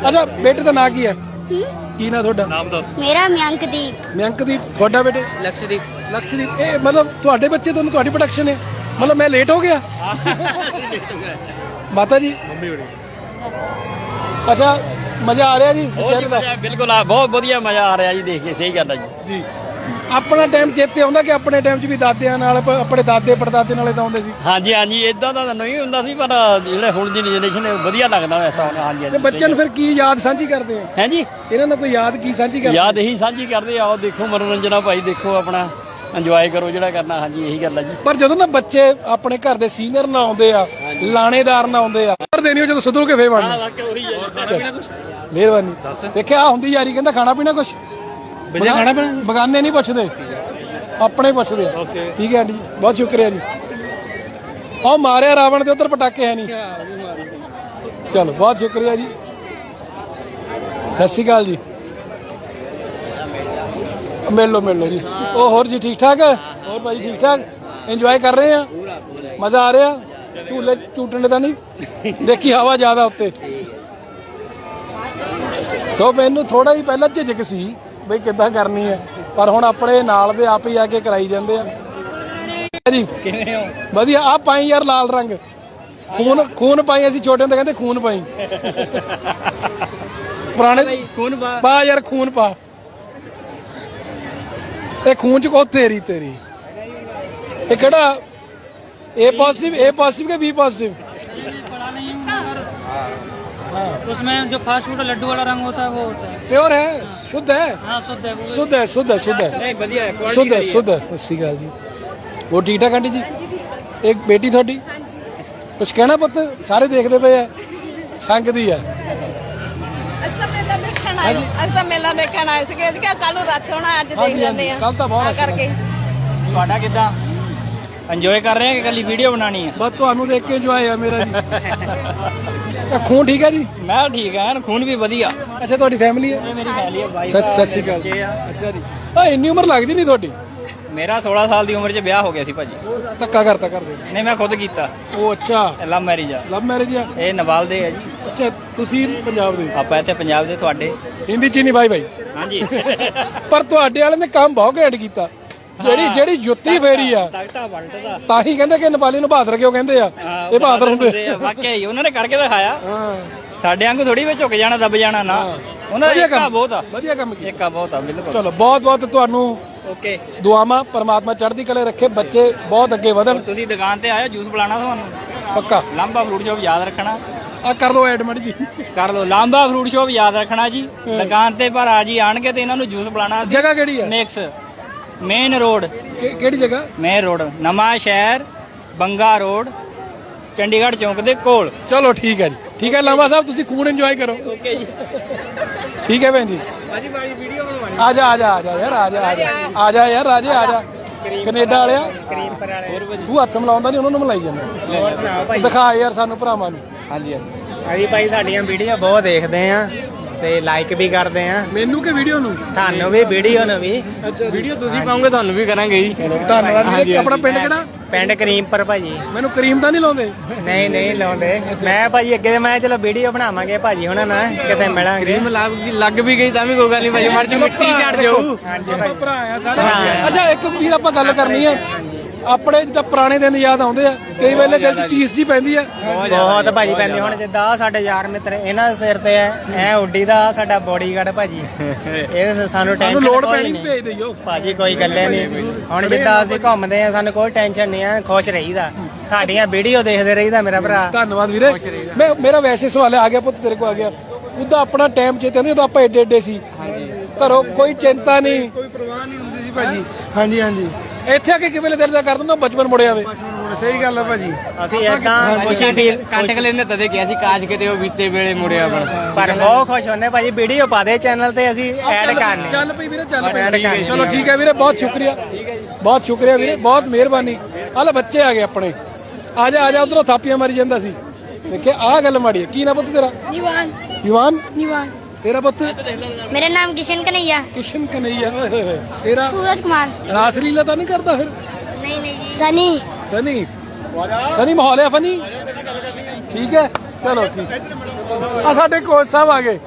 ਅੱਛਾ ਬੇਟੇ ਦਾ ਨਾਂ ਕੀ ਹੈ? ਕੀ? ਨਾਂ ਤੁਹਾਡਾ? ਨਾਮ ਦੱਸ। ਮੇਰਾ ਮਿਆਂਕਦੀਪ ਮਿਆਂਕਦੀਪ ਤੁਹਾਡਾ ਬੇਟੇ? ਲਕਸ਼ਦੀਪ। ਲਕਸ਼ਦੀਪ ਇਹ ਮਤਲਬ ਤੁਹਾਡੇ ਬੱਚੇ ਤੁਹਾਨੂੰ ਤੁਹਾਡੀ ਪ੍ਰੋਡਕਸ਼ਨ ਹੈ। ਮਤਲਬ ਮੈਂ ਲੇਟ ਹੋ ਗਿਆ? ਮਾਤਾ ਜੀ? ਮੰਮੀ ਬੜੀ ਅੱਛਾ ਮਜ਼ਾ ਆ ਰਿਹਾ ਜੀ? ਸ਼ਹਿਰ ਦਾ? ਬਿਲਕੁਲ ਆ ਬਹੁਤ ਵਧੀਆ ਮਜ਼ਾ ਆ ਰਿਹਾ ਜੀ ਦੇਖ ਕੇ ਸਹੀ ਗੱਲ ਹੈ ਜੀ। ਜੀ। ਆਪਣਾ ਟਾਈਮ ਚੇਤੇ ਆਉਂਦਾ ਕਿ ਆਪਣੇ ਟਾਈਮ 'ਚ ਵੀ ਦਾਦਿਆਂ ਨਾਲ ਪ- ਆਪਣੇ ਦਾਦੇ ਪੜਦਾਦੇ ਨਾਲ ਇਦਾਂ ਹੁੰਦੇ ਸੀ? ਹਾਂਜੀ ਹਾਂਜੀ ਇਦਾਂ ਦਾ ਤਾਂ ਨਹੀਂ ਹੁੰਦਾ ਸੀ ਪਰ ਜਿਹੜੇ ਹੁਣ ਦੀ ਜਨਰੇਸ਼ਨ ਵਧੀਆ ਲੱਗਦਾ ਐਸਾ ਹੋਣਾ ਹਾਂਜੀ ਤੇ ਬੱਚਿਆਂ ਨੂੰ ਫਿਰ ਕੀ ਯਾਦ ਸਾਂਝੀ ਕਰਦੇ ਆ ਹੈ ਜੀ? ਇਹਨਾਂ ਨਾਲ ਕੋਈ ਯਾਦ ਕੀ ਸਾਂਝੀ ਕਰਦੇ? ਯਾਦ ਇਹੀ ਸਾਂਝੀ ਕਰਦੇ ਆਓ ਦੇਖੋ ਮਨੋਰੰਜਨਾ ਭਾਈ ਦੇਖੋ ਆਪਣਾ ਇੰਜੋਏ ਕਰੋ ਜਿਹੜਾ ਕਰਨਾ ਹਾਂਜੀ ਇਹੀ ਗੱਲ ਹੈ ਜੀ। ਪਰ ਜਦੋਂ ਨਾ ਬੱਚੇ ਆਪਣੇ ਘਰ ਦੇ ਸੀਨੀਅਰ ਨਾਲ ਆਉਂਦੇ ਆ ਲਾਣੇਦਾਰ ਨਾਲ ਆਉਂਦੇ ਆ ਕਰਦੇ ਨਹੀਂ ਉਹ ਜਦੋਂ ਸੁਧਰ ਕੇ ਫੇਰ ਬਣਦੇ ਮਿਹਰਬਾਨੀ। ਦੇਖਿਆ ਆਹ ਹੁੰਦੀ ਯਾਰੀ ਕਹਿੰਦਾ ਖਾਣਾ ਪੀਣਾ ਕੁਛ? ਬਜੇ ਖਾਣਾ ਪੀਣਾ ਬਗਾਨੇ ਨਹੀਂ ਪੁੱਛਦੇ। ਆਪਣੇ ਪੁੱਛਦੇ। ਆ ਠੀਕ ਹੈ ਆਂਟੀ ਜੀ। ਬਹੁਤ ਸ਼ੁਕਰੀਆ ਜੀ। ਉਹ ਮਾਰਿਆ ਰਾਵਣ ਦੇ ਉੱਧਰ ਪਟਾਕੇ ਹੈ ਨਹੀਂ। ਚਲੋ ਬਹੁਤ ਸ਼ੁਕਰੀਆ ਜੀ। ਸਤਿ ਸ਼੍ਰੀ ਅਕਾਲ ਜੀ। ਮਿਲ ਲਓ ਮਿਲ ਲਓ ਜੀ। ਉਹ ਹੋਰ ਜੀ ਠੀਕ ਠਾਕ? ਹੋਰ ਭਾਈ ਠੀਕ ਠਾਕ? ਇੰਜੋਏ ਕਰ ਰਹੇ ਆ? ਮਜ਼ਾ ਆ ਰਿਹਾ? ਝੂਲੇ ਝੂਟਣ ਦਾ ਨਹੀਂ? ਦੇਖੀ ਹਵਾ ਜ਼ਿਆਦਾ ਉੱਤੇ। ਸੋ ਮੈਨੂੰ ਥੋੜਾ ਹੀ ਪਹਿਲਾਂ ਝਿਜਕ ਸੀ। ਬਈ ਕਿੱਦਾਂ ਕਰਨੀ ਹੈ? ਪਰ ਹੁਣ ਆਪਣੇ ਨਾਲ ਦੇ ਆਪ ਹੀ ਆ ਕੇ ਕਰਾਈ ਜਾਂਦੇ ਆ। ਜੀ? ਕਿਵੇਂ ਹੋ? ਵਧੀਆ ਆ ਪਾਈ ਯਾਰ ਲਾਲ ਰੰਗ। ਖੂਨ ਖੂਨ ਪਾਈ ਅਸੀਂ ਛੋਟੇ ਹੁੰਦੇ ਕਹਿੰਦੇ ਖੂਨ ਪਾਈ। ਪੁਰਾਣੇ ਖੂਨ ਪਾ। ਪਾ ਯਾਰ ਖੂਨ ਪਾ। ਇਹ ਖੂਨ ਚ ਕੋ ਤੇਰੀ ਤੇਰੀ। ਇਹ ਕਿਹੜਾ? ਏ ਪੋਜ਼ਿਟਿਵ ਏ ਪੋਜ਼ਿਟਿਵ ਕੇ ਬੀ ਪੋਜ਼ਿਟਿਵ उसमें जो फास्ट फूड लड्डू वाला रंग होता है वो होता है ਪਿਓਰ ਹੈ शुद्ध है हाँ शुद्ध है वो शुद्ध है शुद्ध है शुद्ध है शुद्ध है शुद्ध है ਸੱਸੀ ਗੱਲ ਜੀ ਉਹ ਠੀਕ ਠਾਕ ਆਂਟੀ ਜੀ ਇੱਕ ਬੇਟੀ ਤੁਹਾਡੀ ਕੁਝ ਕਹਿਣਾ ਪੁੱਤ ਸਾਰੇ ਦੇਖਦੇ ਪਏ ਆ ਸੰਗ ਦੀ ਆ ਅਸੀਂ ਤਾਂ ਮੇਲਾ ਦੇਖਣ ਆਏ ਅਸੀਂ ਤਾਂ ਮੇਲਾ ਦੇਖਣ ਆਏ ਸੀਗੇ ਅਸੀਂ ਕਿਹਾ ਕੱਲ ਨੂੰ ਰੱਛ ਹੋਣਾ ਅੱਜ ਹਾਂਜੀ, ਦੇਖ ਜਾਂਦੇ ਆ ਕੱਲ੍ਹ ਤਾਂ ਬਹੁਤ ਤਾਂ ਰੱਛ ਕਰਕੇ ਤੁਹਾਡਾ ਕਿੱਦਾਂ ਇੰਜੋਏ ਕਰ ਰਹੇ ਆ ਕਿ ਕੱਲੀ ਵੀਡੀਓ ਬਣਾਣੀ ਹੈ ਬਸ ਤੁਹਾਨੂੰ ਦੇਖ ਕੇ ਇੰਜੋਏ ਆ ਮੇਰਾ ਜੀ ਇਹ ਖੂਨ ਠੀਕ ਹੈ ਜੀ? ਮੈਂ ਠੀਕ ਆ ਖੂਨ ਵੀ ਵਧੀਆ। ਅੱਛਾ ਤੁਹਾਡੀ ਫੈਮਿਲੀ ਹੈ? ਮੇਰੀ ਫੈਮਿਲੀ ਹੈ ਬਾਈ। ਸਤਿ ਸਤਿ ਸ਼੍ਰੀ ਅਕਾਲ ਅੱਛਾ ਜੀ। ਆ ਇੰਨੀ ਉਮਰ ਲੱਗਦੀ ਨਹੀਂ ਤੁਹਾਡੀ? ਮੇਰਾ 16 ਸਾਲ ਦੀ ਉਮਰ 'ਚ ਵਿਆਹ ਹੋ ਗਿਆ ਸੀ ਭਾਜੀ। ਧੱਕਾ ਕਰਤਾ ਕਰਦੇ ਨਹੀਂ ਮੈਂ ਖੁਦ ਕੀਤਾ। ਉਹ ਅੱਛਾ। ਲਵ ਮੈਰਿਜ ਆ। ਲਵ ਮੈਰਿਜ ਆ? ਇਹ ਨਵਾਲ ਦੇ ਆ ਜੀ। ਅੱਛਾ ਤੁਸੀਂ ਪੰਜਾਬ ਦੇ ਆਪਾਂ ਇੱਥੇ ਪੰਜਾਬ ਦੇ ਤੁਹਾਡੇ। ਹਿੰਦੀ ਚ ਹੀ ਨਹੀਂ ਬਾਈ ਬਾਈ। ਹਾਂਜੀ। ਪਰ ਤੁਹਾਡੇ ਵਾਲੇ ਨੇ ਕੰਮ ਬਹੁਤ ਘੈਂਟ ਕੀਤਾ। ਜਿਹੜੀ ਜਿਹੜੀ ਜੁੱਤੀ ਫੇਰੀ ਆ। ਤਖਤਾ ਪਲਟਦਾ ਤਾਂ ਹੀ ਕਹਿੰਦੇ ਕਿ ਨੇਪਾਲੀ ਨੂੰ ਬਹਾਦਰ ਕਿਉਂ ਕਹਿੰਦੇ ਆ? ਇਹ ਬਹਾਦਰ ਹੁੰਦੇ ਆ। ਵਾਕਿਆ ਹੀ ਉਹਨਾਂ ਨੇ ਕਰਕੇ ਦਿਖਾਇਆ। ਹਾਂ। ਸਾਡੇ ਵਾਂਗੂ ਥੋੜੀ ਵਿੱਚ ਝੁਕ ਜਾਣਾ ਦੱਬ ਜਾਣਾ ਨਾ। ਉਹਨਾਂ ਦਾ ਕੰਮ। ਬਹੁਤ ਆ। ਵਧੀਆ ਕੰਮ ਕੀਤਾ। ਏਕਾ ਬਹੁਤ ਆ ਬਿਲਕੁਲ। ਚਲੋ ਬਹੁਤ ਬਹੁਤ ਤੁਹਾਨੂੰ ਓਕੇ। ਦੁਆਵਾਂ ਪਰਮਾਤਮਾ ਚੜ੍ਹਦੀ ਕਲੇ ਰੱਖੇ ਬੱਚੇ ਬਹੁਤ ਅੱਗੇ ਵਧਣ। ਤੁਸੀਂ ਦੁਕਾਨ ਤੇ ਆਇਆ ਜੂਸ ਪਿਲਾਣਾ ਤੁਹਾਨੂੰ। ਪੱਕਾ। ਲਾਂਬਾ ਫਰੂਟ ਸ਼ੋਪ ਯਾਦ ਰੱਖਣਾ। ਆ ਕਰ ਲਓ ਐਡ ਮੜੀ ਜੀ। ਕਰ ਲਓ ਲਾਂਬਾ ਫਰੂਟ ਸ਼ੋਪ ਯਾਦ ਰੱਖਣਾ ਜੀ। ਦੁਕਾਨ ਤੇ ਪਰ ਆ ਜੀ ਆਣਗੇ ਤੇ ਇਹਨਾਂ ਨੂੰ ਜੂਸ ਪਿਲਾਣਾ ਜਗ੍ਹਾ ਕਿਹੜੀ ਆ? ਮਿਕਸ। ਮੇਨ ਰੋਡ ਕਿ- ਕਿਹੜੀ ਜਗ੍ਹਾ? ਮੇਨ ਰੋਡ ਨਵਾਂ ਸ਼ਹਿਰ ਬੰਗਾ ਰੋਡ ਚੰਡੀਗੜ੍ਹ ਚੌਂਕ ਦੇ ਕੋਲ। ਚਲੋ ਠੀਕ ਹੈ ਜੀ। ਠੀਕ ਹੈ ਲਾਂਬਾ ਸਾਹਿਬ ਤੁਸੀਂ ਖੂਨ ਇੰਜੋਏ ਕਰੋ। ਓਕੇ ਜੀ। ਠੀਕ ਹੈ ਭੈਣ ਜੀ। ਆ ਜਾ ਆ ਜਾ ਆ ਜਾ ਯਾਰ ਆ ਜਾ ਆ ਜਾ। ਆ ਜਾ ਯਾਰ ਰਾਜੇ ਆ ਜਾ। ਕੈਨੇਡਾ ਵਾਲਿਆ। ਤੂੰ ਹੱਥ ਮਿਲਾਉਂਦਾ ਨਹੀਂ ਉਹਨਾਂ ਨੂੰ ਮਿਲਾਈ ਜਾਂਦਾ। ਦਿਖਾ ਯਾਰ ਸਾਨੂੰ ਭਰਾਵਾਂ ਨੂੰ। ਹਾਂਜੀ ਹਾਂਜੀ। ਅਸੀਂ ਭਾਈ ਤੁਹਾਡੀਆਂ ਵੀਡੀਓ ਬਹੁਤ ਦੇਖਦੇ ਆ ਤੇ ਲਾਈਕ ਵੀ ਕਰਦੇ ਆ। ਮੈਨੂੰ ਕਿ ਵੀਡੀਓ ਨੂੰ? ਤੁਹਾਨੂੰ ਵੀ ਵੀਡੀਓ ਨੂੰ ਵੀ। ਵੀਡੀਓ ਤੁਸੀਂ ਪਾਉਂਗੇ ਤੁਹਾਨੂੰ ਵੀ ਕਰਾਂਗੇ ਜੀ। ਧੰਨਵਾਦ ਵੀਰੇ ਆਪਣਾ ਪਿੰਡ ਕਿਹੜਾ? ਪਿੰਡ ਕਰੀਮਪੁਰ ਭਾਜੀ। ਮੈਨੂੰ ਕਰੀਮ ਤਾਂ ਨਹੀਂ ਲਾਉਂਦੇ? ਨਹੀਂ ਨਹੀਂ ਲਾਉਂਦੇ। ਮੈਂ ਭਾਜੀ ਅੱਗੇ ਤੇ ਮੈਂ ਚਲੋ ਵੀਡੀਓ ਬਣਾਵਾਂਗੇ ਭਾਜੀ ਹੁਣਾਂ ਨਾਲ ਕਿਤੇ ਮਿਲਾਂਗੇ। ਕਰੀਮ ਲੱਗ ਲੱਗ ਵੀ ਗਈ ਤਾਂ ਵੀ ਕੋਈ ਗੱਲ ਨਹੀਂ ਭਾਈ ਮਰ ਚ ਮਿੱਟੀ ਝੜ ਜਾਊ। ਹਾਂਜੀ ਭਾਈ ਭਰਾ ਆ ਸਾਰੇ। ਅੱਛਾ ਇੱਕ ਵੀਰ ਆਪਾਂ ਗੱਲ ਕਰਨੀ ਆ। ਆਪਣੇ ਜਿੱਦਾਂ ਪੁਰਾਣੇ ਦਿਨ ਯਾਦ ਆਉਂਦੇ ਆ। ਕਈ ਵੇਲੇ ਦਿਲ 'ਚ ਚੀਸ ਜੀ ਪੈਂਦੀ ਆ। ਬਹੁਤ ਭਾਜੀ ਪੈਂਦੀ ਹੁਣ ਜਿੱਦਾਂ ਆਹ ਸਾਡੇ ਯਾਰ ਮਿੱਤਰ ਇਹਨਾਂ ਦੇ ਸਿਰ ਤੇ ਐ ਐ ਉੱਡੀ ਦਾ ਆਹ ਸਾਡਾ ਬੋਡੀਗਾਰਡ ਭਾਜੀ। ਇਹ ਸਾਨੂੰ ਸਾਨੂੰ ਟੈਨਸ਼ਨ ਲੋੜ ਪੈਣੀ ਭੇਜ ਦਿਓ ਭਾਜੀ ਕੋਈ ਗੱਲੇ ਨਹੀਂ। ਹੁਣ ਜਿੱਦਾਂ ਅਸੀਂ ਘੁੰਮਦੇ ਆ ਸਾਨੂੰ ਕੋਈ ਟੈਨਸ਼ਨ ਨਹੀਂ ਆ ਖੁਸ਼ ਰਹੀਦਾ। ਤੁਹਾਡੀਆਂ ਵੀਡੀਓ ਦੇਖਦੇ ਰਹੀਦਾ ਮੇਰਾ ਭਰਾ। ਧੰਨਵਾਦ ਵੀਰੇ। ਮੈਂ ਮੇਰਾ ਵੈਸੇ ਸਵਾਲ ਆ ਗਿਆ ਪੁੱਤ ਤੇਰੇ ਕੋ ਆ ਗਿਆ। ਉਹਦਾ ਆਪਣਾ ਟਾਈਮ ਚੇਤੇ ਨਹੀਂ ਉਦੋਂ ਆਪਾਂ ਏਡੇ ਏਡੇ ਸੀ ਘਰੋਂ ਕੋਈ ਚਿੰਤਾ ਨਹੀਂ। ਕੋਈ ਪਰਵਾਹ ਨਹੀਂ ਹੁੰਦੀ ਸੀ ਭਾਜੀ। ਹਾਂਜੀ ਹਾਂਜੀ। ਇੱਥੇ ਆ ਕੇ ਕਿਵੇਂ ਦਿਲ ਦਾ ਕਰ ਦਿੰਦਾ ਬਚਪਨ ਮੁੜ ਆਵੇ ਸਹੀ ਗੱਲ ਆ ਭਾਜੀ। ਅਸੀਂ ਇਦਾਂ ਖੁਸ਼ੀ ਫੀਲ ਕੰਟਕ ਲੈਨੇ ਤਦੇ ਕਿਹਾ ਸੀ ਕਾਜ ਕਿਤੇ ਉਹ ਬੀਤੇ ਵੇਲੇ ਮੁੜਿਆ ਬਣ ਪਰ ਬਹੁਤ ਖੁਸ਼ ਹੁੰਨੇ ਭਾਜੀ ਵੀਡੀਓ ਪਾ ਦੇ ਚੈਨਲ ਤੇ ਅਸੀਂ ਐਡ ਕਰਨੇ। ਚੱਲ ਪਈ ਵੀਰੇ ਚੱਲ ਪਈ। ਚਲੋ ਠੀਕ ਹੈ ਵੀਰੇ ਬਹੁਤ ਸ਼ੁਕਰੀਆ। ਬਹੁਤ ਸ਼ੁਕਰੀਆ ਵੀਰੇ ਬਹੁਤ ਮਿਹਰਬਾਨੀ। ਆਲੇ ਬੱਚੇ ਆ ਗਏ ਆਪਣੇ। ਆ ਜਾ ਆ ਜਾ ਉਧਰੋਂ ਥਾਪੀਆਂ ਮਾਰੀ ਜਾਂਦਾ ਸੀ। ਦੇਖਿਆ ਆ ਗੱਲ ਮਾੜੀ ਹੈ। ਕੀ ਨਾ ਪੁੱਤ ਤੇਰਾ? ਨਿਵਾਨ। ਨਿਵਾਨ? ਨਿਵਾਨ। ਤੇਰਾ ਪੁੱਤ? ਮੇਰਾ ਨਾਮ ਕਿਸ਼ਨ ਕਨਈਆ। ਕਿਸ਼ਨ ਕਨਈਆ ਤੇਰਾ? ਸੂਰਜ ਕੁਮਾਰ। ਰਾਸ ਲੀਲਾ ਤਾਂ ਨਹੀਂ ਕਰਦਾ ਫਿਰ? ਨਹੀਂ ਨਹੀਂ ਸਨੀ। ਸਨੀ? ਸਨੀ ਮਾਹੌਲ ਹੈ ਫਨੀ? ਠੀਕ ਹੈ ਚਲੋ ਠੀਕ। ਆ ਸਾਡੇ ਕੋਚ ਸਾਹਿਬ ਆ ਗਏ।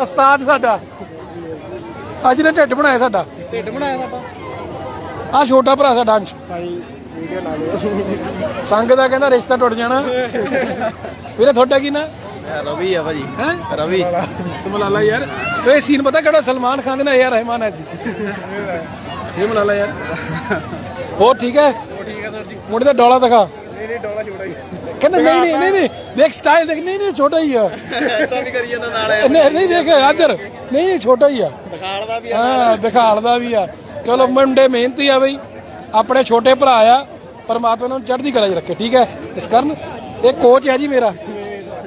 ਉਸਤਾਦ ਸਾਡਾ। ਅੱਜ ਨੇ ਢਿੱਡ ਬਣਾਇਆ ਸਾਡਾ। ਢਿੱਡ ਬਣਾਇਆ ਸਾਡਾ। ਆ ਛੋਟਾ ਭਰਾ ਸਾਡਾ ਅੰਸ਼। ਸੰਗ ਦਾ ਕਹਿੰਦਾ ਰਿਸ਼ਤਾ ਟੁੱਟ ਜਾਣਾ। ਵੀਰੇ ਤੁਹਾਡਾ ਕੀ ਨਾ? ਰਵੀ ਆ ਭਾਜੀ। ਹੈ? ਰਵੀ। ਤੂੰ ਮਲਾਲਾ ਯਾਰ। ਇਹ ਸੀਨ ਪਤਾ ਕਿਹੜਾ? ਸਲਮਾਨ ਖਾਨ ਦੇ ਨਾਲ ਯਾਰ ਰਹਿਮਾਨ ਹੈ ਸੀ ਇਹ ਮਲਾਲਾ ਯਾਰ। ਹੋਰ ਠੀਕ ਹੈ? ਠੀਕ ਹੈ ਸਰ ਜੀ। ਮੁੰਡੇ ਦਾ ਡੋਲਾ ਦਿਖਾ। ਨਹੀਂ ਨਹੀਂ ਡੋਲਾ ਛੋਟਾ ਹੀ ਕਹਿੰਦਾ ਨਹੀਂ ਨਹੀਂ ਨਹੀਂ ਨਹੀਂ। ਦੇਖ ਸਟਾਈਲ ਦੇਖ। ਨਹੀਂ ਨਹੀਂ ਛੋਟਾ ਹੀ ਆ। ਤਾਂ ਵੀ ਕਰੀ ਜਾਂਦਾ ਨਾਲ ਨਹੀਂ ਨਹੀਂ ਦੇਖ ਇੱਧਰ। ਨਹੀਂ ਨਹੀਂ ਛੋਟਾ ਹੀ ਆ। ਦਿਖਾਲਦਾ ਵੀ ਹਾਂ ਦਿਖਾਲਦਾ ਵੀ ਆ। ਚਲੋ ਮੁੰਡੇ ਮਿਹਨਤੀ ਆ ਬਈ। ਆਪਣੇ ਛੋਟੇ ਭਰਾ ਆ। ਪਰਮਾਤਮਾ ਨੂੰ ਚੜ੍ਹਦੀ ਕਲਾ 'ਚ ਰੱਖੇ ਠੀਕ ਹੈ? ਇਸ ਕਰਨ ਇਹ ਕੋਚ ਹੈ ਜੀ ਮੇਰਾ।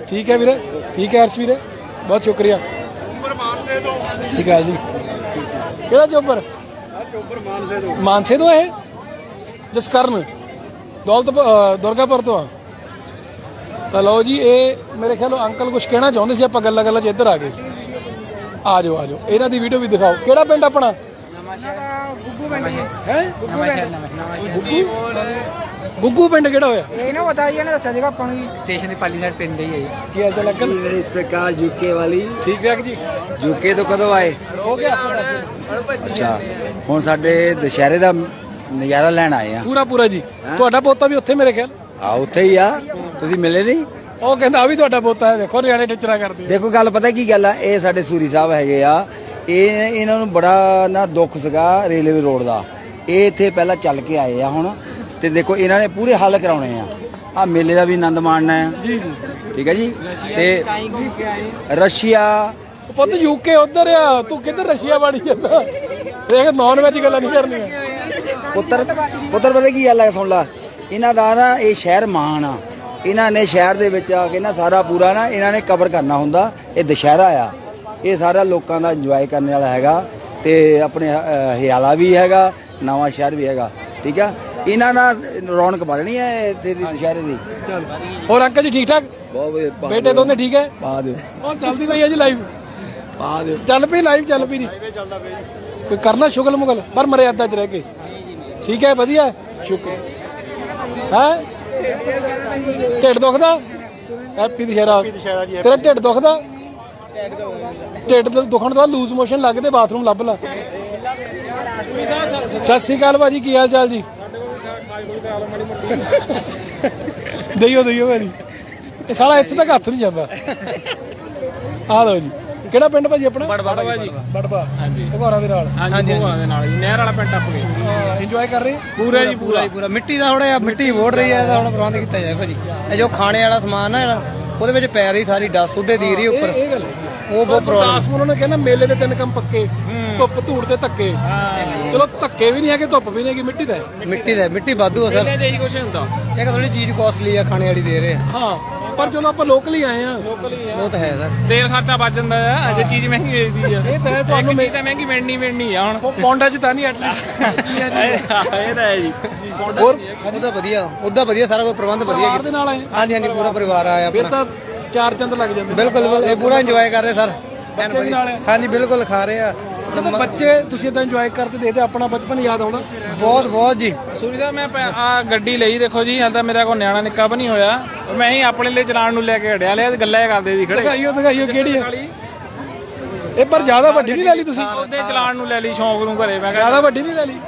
ਠੀਕ ਹੈ ਵੀਰੇ, ਠੀਕ ਹੈ ਅਰਸ਼ ਵੀਰੇ, ਬਹੁਤ ਸ਼ੁਕਰੀਆ। ਸਿਕਾ ਜੀ। ਕਿਹੜਾ ਚੋਬਰ ਮਾਨਸੇ ਤੋਂ ਮਾਨਸੇ ਤੋਂ ਹੈ ਜਸਕਰਨ, ਦੌਲਤ ਦੁਰਗਾਪੁਰ ਤੋਂ ਆ। ਤਾਂ ਲਓ ਜੀ, ਇਹ ਮੇਰੇ ਖਿਆਲ ਅੰਕਲ ਕੁਝ ਕਹਿਣਾ ਚਾਹੁੰਦੇ ਸੀ, ਆਪਾਂ ਗੱਲਾਂ ਗੱਲਾਂ 'ਚ ਇੱਧਰ ਆ ਗਏ। ਆ ਜਾਓ ਆ ਜਾਓ। ਇਹਨਾਂ ਦੀ ਵੀਡੀਓ ਵੀ ਦਿਖਾਓ। ਕਿਹੜਾ ਪਿੰਡ ਆਪਣਾ? ਗੁੱਗੂ ਪਿੰਡ। ਹੈ? ਗੁੱਗੂ ਪਿੰਡ? ਗੁੱਗੂ? ਪਿੰਡ ਕਿਹੜਾ ਹੋਇਆ? ਇਹ ਨਾ ਪਤਾ ਹੀ ਨਾ ਦੱਸਿਆ ਸੀਗਾ ਆਪਾਂ ਨੂੰ ਸਟੇਸ਼ਨ ਦੀ ਪਾਲੀ ਸਾਈਡ ਪਿੰਡ ਹੀ ਹੈ ਕੀ ਹਾਲ ਚਾਲ ਅੰਕਲ? ਮੇਰੀ ਸਰਕਾਰ ਯੂਕੇ ਵਾਲੀ? ਠੀਕ ਠਾਕ ਜੀ? ਯੂਕੇ ਤੋਂ ਕਦੋਂ ਆਏ? ਹੋ ਗਿਆ ਅੱਛਾ ਹੁਣ ਸਾਡੇ ਦੁਸ਼ਹਿਰੇ ਦਾ ਨਜ਼ਾਰਾ ਲੈਣ ਆਏ ਆ। ਪੂਰਾ ਪੂਰਾ ਜੀ। ਤੁਹਾਡਾ ਪੋਤਾ ਵੀ ਉੱਥੇ ਮੇਰੇ ਖਿਆਲ? ਆ ਉੱਥੇ ਹੀ ਆ। ਤੁਸੀਂ ਮਿਲੇ ਨਹੀਂ? ਉਹ ਕਹਿੰਦਾ ਆ ਵੀ ਤੁਹਾਡਾ ਪੋਤਾ ਹੈ ਦੇਖੋ ਰਿਆਣੇ ਟਿਚਰਾ ਕਰਦੇ। ਦੇਖੋ ਗੱਲ ਪਤਾ ਕੀ ਗੱਲ ਆ? ਇਹ ਸਾਡੇ ਸੂਰੀ ਸਾਹਿਬ ਹੈਗੇ ਆ। ਇਹ ਇਹਨਾਂ ਨੂੰ ਬੜਾ ਨਾ ਦੁੱਖ ਸੀਗਾ ਰੇਲਵੇ ਰੋਡ ਦਾ। ਇਹ ਇੱਥੇ ਪਹਿਲਾਂ ਚੱਲ ਕੇ ਆਏ ਆ ਹੁਣ ਤੇ ਦੇਖੋ ਇਹਨਾਂ ਨੇ ਪੂਰੇ ਹੱਲ ਕਰਾਉਣੇ ਆ। ਆ ਮੇਲੇ ਦਾ ਵੀ ਆਨੰਦ ਮਾਣਨਾ ਹੈ। ਠੀਕ ਹੈ ਜੀ? ਤੇ ਰਸ਼ੀਆ। ਪੁੱਤ ਯੂਕੇ ਉਧਰ ਆ। ਤੂੰ ਕਿੱਧਰ ਰਸ਼ੀਆ ਵਾੜੀ ਜਾਂਦਾ? ਦੇਖ ਨੌਨ ਵੈਜ ਗੱਲਾਂ ਨਹੀਂ ਕਰਨੀਆਂ? ਪੁੱਤਰ ਪੁੱਤਰ ਪਤਾ ਕੀ ਗੱਲ ਹੈ ਸੁਣ ਲਾ। ਇਹਨਾਂ ਦਾ ਨਾ ਇਹ ਸ਼ਹਿਰ ਮਾਨ ਆ। ਇਹਨਾਂ ਨੇ ਸ਼ਹਿਰ ਦੇ ਵਿੱਚ ਆ ਕੇ ਨਾ ਸਾਰਾ ਪੂਰਾ ਨਾ ਇਹਨਾਂ ਨੇ ਕਵਰ ਕਰਨਾ ਹੁੰਦਾ। ਇਹ ਦੁਸ਼ਹਿਰਾ ਆ। ਇਹ ਸਾਰਾ ਲੋਕਾਂ ਦਾ ਇੰਜੋਏ ਕਰਨ ਵਾਲਾ ਹੈਗਾ ਤੇ ਆਪਣੇ ਹਿਆਲਾ ਵੀ ਹੈਗਾ ਨਵਾਂ ਸ਼ਹਿਰ ਵੀ ਹੈਗਾ ਠੀਕ ਆ? ਇਹਨਾਂ ਨਾਲ ਰੌਣਕ ਵਧਣੀ ਹੈ ਇੱਥੇ ਦੀ ਦੁਸ਼ਹਿਰੇ ਦੀ। ਚਲ। ਹੋਰ ਅੰਕਲ ਜੀ ਠੀਕ ਠਾਕ ਬਹੁਤ ਵਧੀਆ, ਬੇਟੇ ਦੋਨੇ ਠੀਕ ਹੈ? ਪਾ ਦਿਓ। ਉਹ ਚੱਲਦੀ ਪਈ ਹੈ ਜੀ ਲਾਈਵ ਪਾ ਦਿਓ। ਚੱਲ ਪਈ ਲਾਈਵ ਚੱਲ ਪਈ ਜੀ। ਕੋਈ ਕਰਨਾ ਸ਼ੁਗਲ ਮੁਗਲ? ਪਰ ਮਰਿਆਦਾ ਚ ਰਹਿ ਕੇ। ਠੀਕ ਹੈ ਵਧੀਆ। ਸ਼ੁਕਰ। ਹੈ? ਢਿੱਡ ਦੁਖਦਾ? ਹੈਪੀ ਦੀ ਸ਼ੇਰਾ ਤੇਰਾ ਢਿੱਡ ਦੁਖਦਾ? ਢਿੱਡ ਦੇ ਦੁਖਣ ਤੋਂ ਬਾਅਦ ਲੂਜ਼ ਮੋਸ਼ਨ ਲੱਗਦੇ ਬਾਥਰੂਮ ਲੱਭ ਲਾ। ਸਤਿ ਸ਼੍ਰੀ ਅਕਾਲ ਭਾਜੀ ਕੀ ਹਾਲ ਚਾਲ ਜੀ? ਦਈਓ ਦਈਓ ਭਾਜੀ। ਇਹ ਸਾਲਾ ਇੱਥੇ ਤੱਕ ਹੱਥ ਨਹੀਂ ਜਾਂਦਾ। ਆ ਲਓ ਜੀ। ਕਿਹੜਾ ਪਿੰਡ ਭਾਜੀ ਆਪਣਾ? ਬੜਬਾ ਜੀ ਬੜਬਾ ਹਾਂਜੀ। ਭਗੌਰਾਂ ਦੇ ਨਾਲ। ਹਾਂਜੀ ਭਗਵਾਨ ਦੇ ਨਾਲ ਜੀ। ਨਹਿਰ ਵਾਲਾ ਪਿੰਡ ਗਏ ਇੰਜੋਏ ਕਰ ਰਹੇ? ਪੂਰਾ ਜੀ ਪੂਰਾ। ਪੂਰਾ ਮਿੱਟੀ ਦਾ ਥੋੜਾ ਜਿਹਾ ਮਿੱਟੀ ਵੋੜ ਰਹੀ ਹੈ ਇਹਦਾ ਹੁਣ ਪ੍ਰਬੰਧ ਕੀਤਾ ਜਾਏ ਭਾਜੀ। ਇਹ ਜੋ ਖਾਣੇ ਵਾਲਾ ਸਮਾਨ ਨਾ ਜਿਹੜਾ ਉਹਦੇ ਵਿੱਚ ਪੈ ਰਹੀ ਸਾਰੀ ਡਸ ਉਹਦੇ ਦੀ ਰਹੀ ਉੱਪਰ। ਇਹ ਗੱਲ ਹੈ। ਉਹ ਬਹੁਤ ਪ੍ਰੋਬਲਮ ਦਾਸ ਉਹਨਾਂ ਨੇ ਕਹਿੰਦਾ ਮੇਲੇ ਦੇ ਤਿੰਨ ਕੰਮ ਪੱਕੇ ਧੁੱਪ ਧੂੜ ਤੇ ਧੱਕੇ। ਚਲੋ ਧੱਕੇ ਵੀ ਨਹੀਂ ਹੈਗੇ ਧੁੱਪ ਵੀ ਨਹੀਂ ਹੈਗੀ ਮਿੱਟੀ ਦਾ ਹੈ। ਮਿੱਟੀ ਦਾ ਮਿੱਟੀ ਵਾਧੂ ਆ ਸਰ। ਇਹੀ ਕੁਝ ਹੁੰਦਾ। ਇੱਕ ਥੋੜੀ ਚੀਜ਼ ਕਾਸਟਲੀ ਆ ਖਾਣੇ ਵਾਲੀ ਦੇ ਰਹੇ ਆ। ਹਾਂ। ਪਰ ਚਲੋ ਆਪਾਂ ਲੋਕਲ ਹੀ। ਆਏ ਆ। ਉਹ ਤਾਂ ਹੈ ਸਰ। ਤੇਲ ਖਰਚਾ ਬਚ ਜਾਂਦਾ ਹੈ ਅਜੇ ਚੀਜ਼ ਮਹਿੰਗੀ ਵੇਚਦੀ ਆ। ਇਹ ਤਾਂ ਹੈ ਤੁਹਾਨੂੰ ਚੀਜ਼ ਤਾਂ ਮਹਿੰਗੀ ਮਿਲਣੀ ਮਿਲਣੀ ਆ ਹੁਣ। ਪੌਂਡਾ ਚ ਤਾਂ ਨਹੀਂ ਐਟਲੀਸਟ ਇਹ ਤਾਂ ਹੈ ਜੀ। ਹੋਰ ਉਹਦਾ ਵਧੀਆ। ਉਹਦਾ ਵਧੀਆ ਸਾਰਾ ਕੋਈ ਪ੍ਰਬੰਧ ਵਧੀਆ ਪਰਿਵਾਰ ਦੇ ਨਾਲ ਆਏ। ਹਾਂਜੀ ਹਾਂਜੀ ਪੂਰਾ ਪਰਿਵਾਰ ਆਇਆ ਫਿਰ ਆਪਣਾ। ਤਾਂ ਚਾਰ ਚੰਦ ਲੱਗ ਜਾਂਦੇ। ਬਿਲਕੁਲ ਬਿਲਕੁਲ। ਇਹ ਪੂਰਾ ਇੰਜੋਏ ਕਰ ਰਹੇ ਸਰ। ਬੱਚੇ ਵੀ ਨਾਲ ਆ। ਹਾਂਜੀ ਬਿਲਕੁਲ ਖਾ ਰਹੇ ਆ। ਬੱਚੇ ਤੁਸੀਂ ਤਾਂ ਇੰਜੋਏ ਕਰਦੇ ਦੇਖਦੇ ਆਪਣਾ ਬਚਪਨ ਯਾਦ ਆਉਂਦਾ ਬਹੁਤ ਬਹੁਤ ਜੀ। ਸੂਰੀ ਸਾਹਿਬ ਮੈਂ ਆ ਗੱਡੀ ਲਈ ਦੇਖੋ ਜੀ ਹਾਲ ਤਾਂ ਮੇਰਾ ਕੋਈ ਨਿਆਣਾ ਨਿੱਕਾ ਵੀ ਨਹੀਂ ਹੋਇਆ। ਮੈਂ ਹੀ ਆਪਣੇ ਲਈ ਚਲਾਉਣ ਨੂੰ ਲੈ ਕੇ ਹੜਿਆ ਲਿਆ ਤੇ ਗੱਲਾਂ ਹੀ ਕਰਦੇ ਸੀ ਖੜੇ। ਦਿਖਾਈਓ ਦਿਖਾਈਓ ਕਿਹੜੀ ਹੈ ਇਹ ਪਰ ਜ਼ਿਆਦਾ ਵੱਡੀ ਨਹੀਂ ਲੈ ਲਈ ਤੁਸੀਂ। ਉਹਦੇ ਚਲਾਉਣ ਨੂੰ ਲੈ ਲਈ ਸ਼ੌਂਕ ਨੂੰ ਘਰੇ ਮੈਂ ਕਿਹਾ ਜ਼ਿਆਦਾ ਵੱਡੀ ਨਹੀਂ ਲੈ ਲਈ।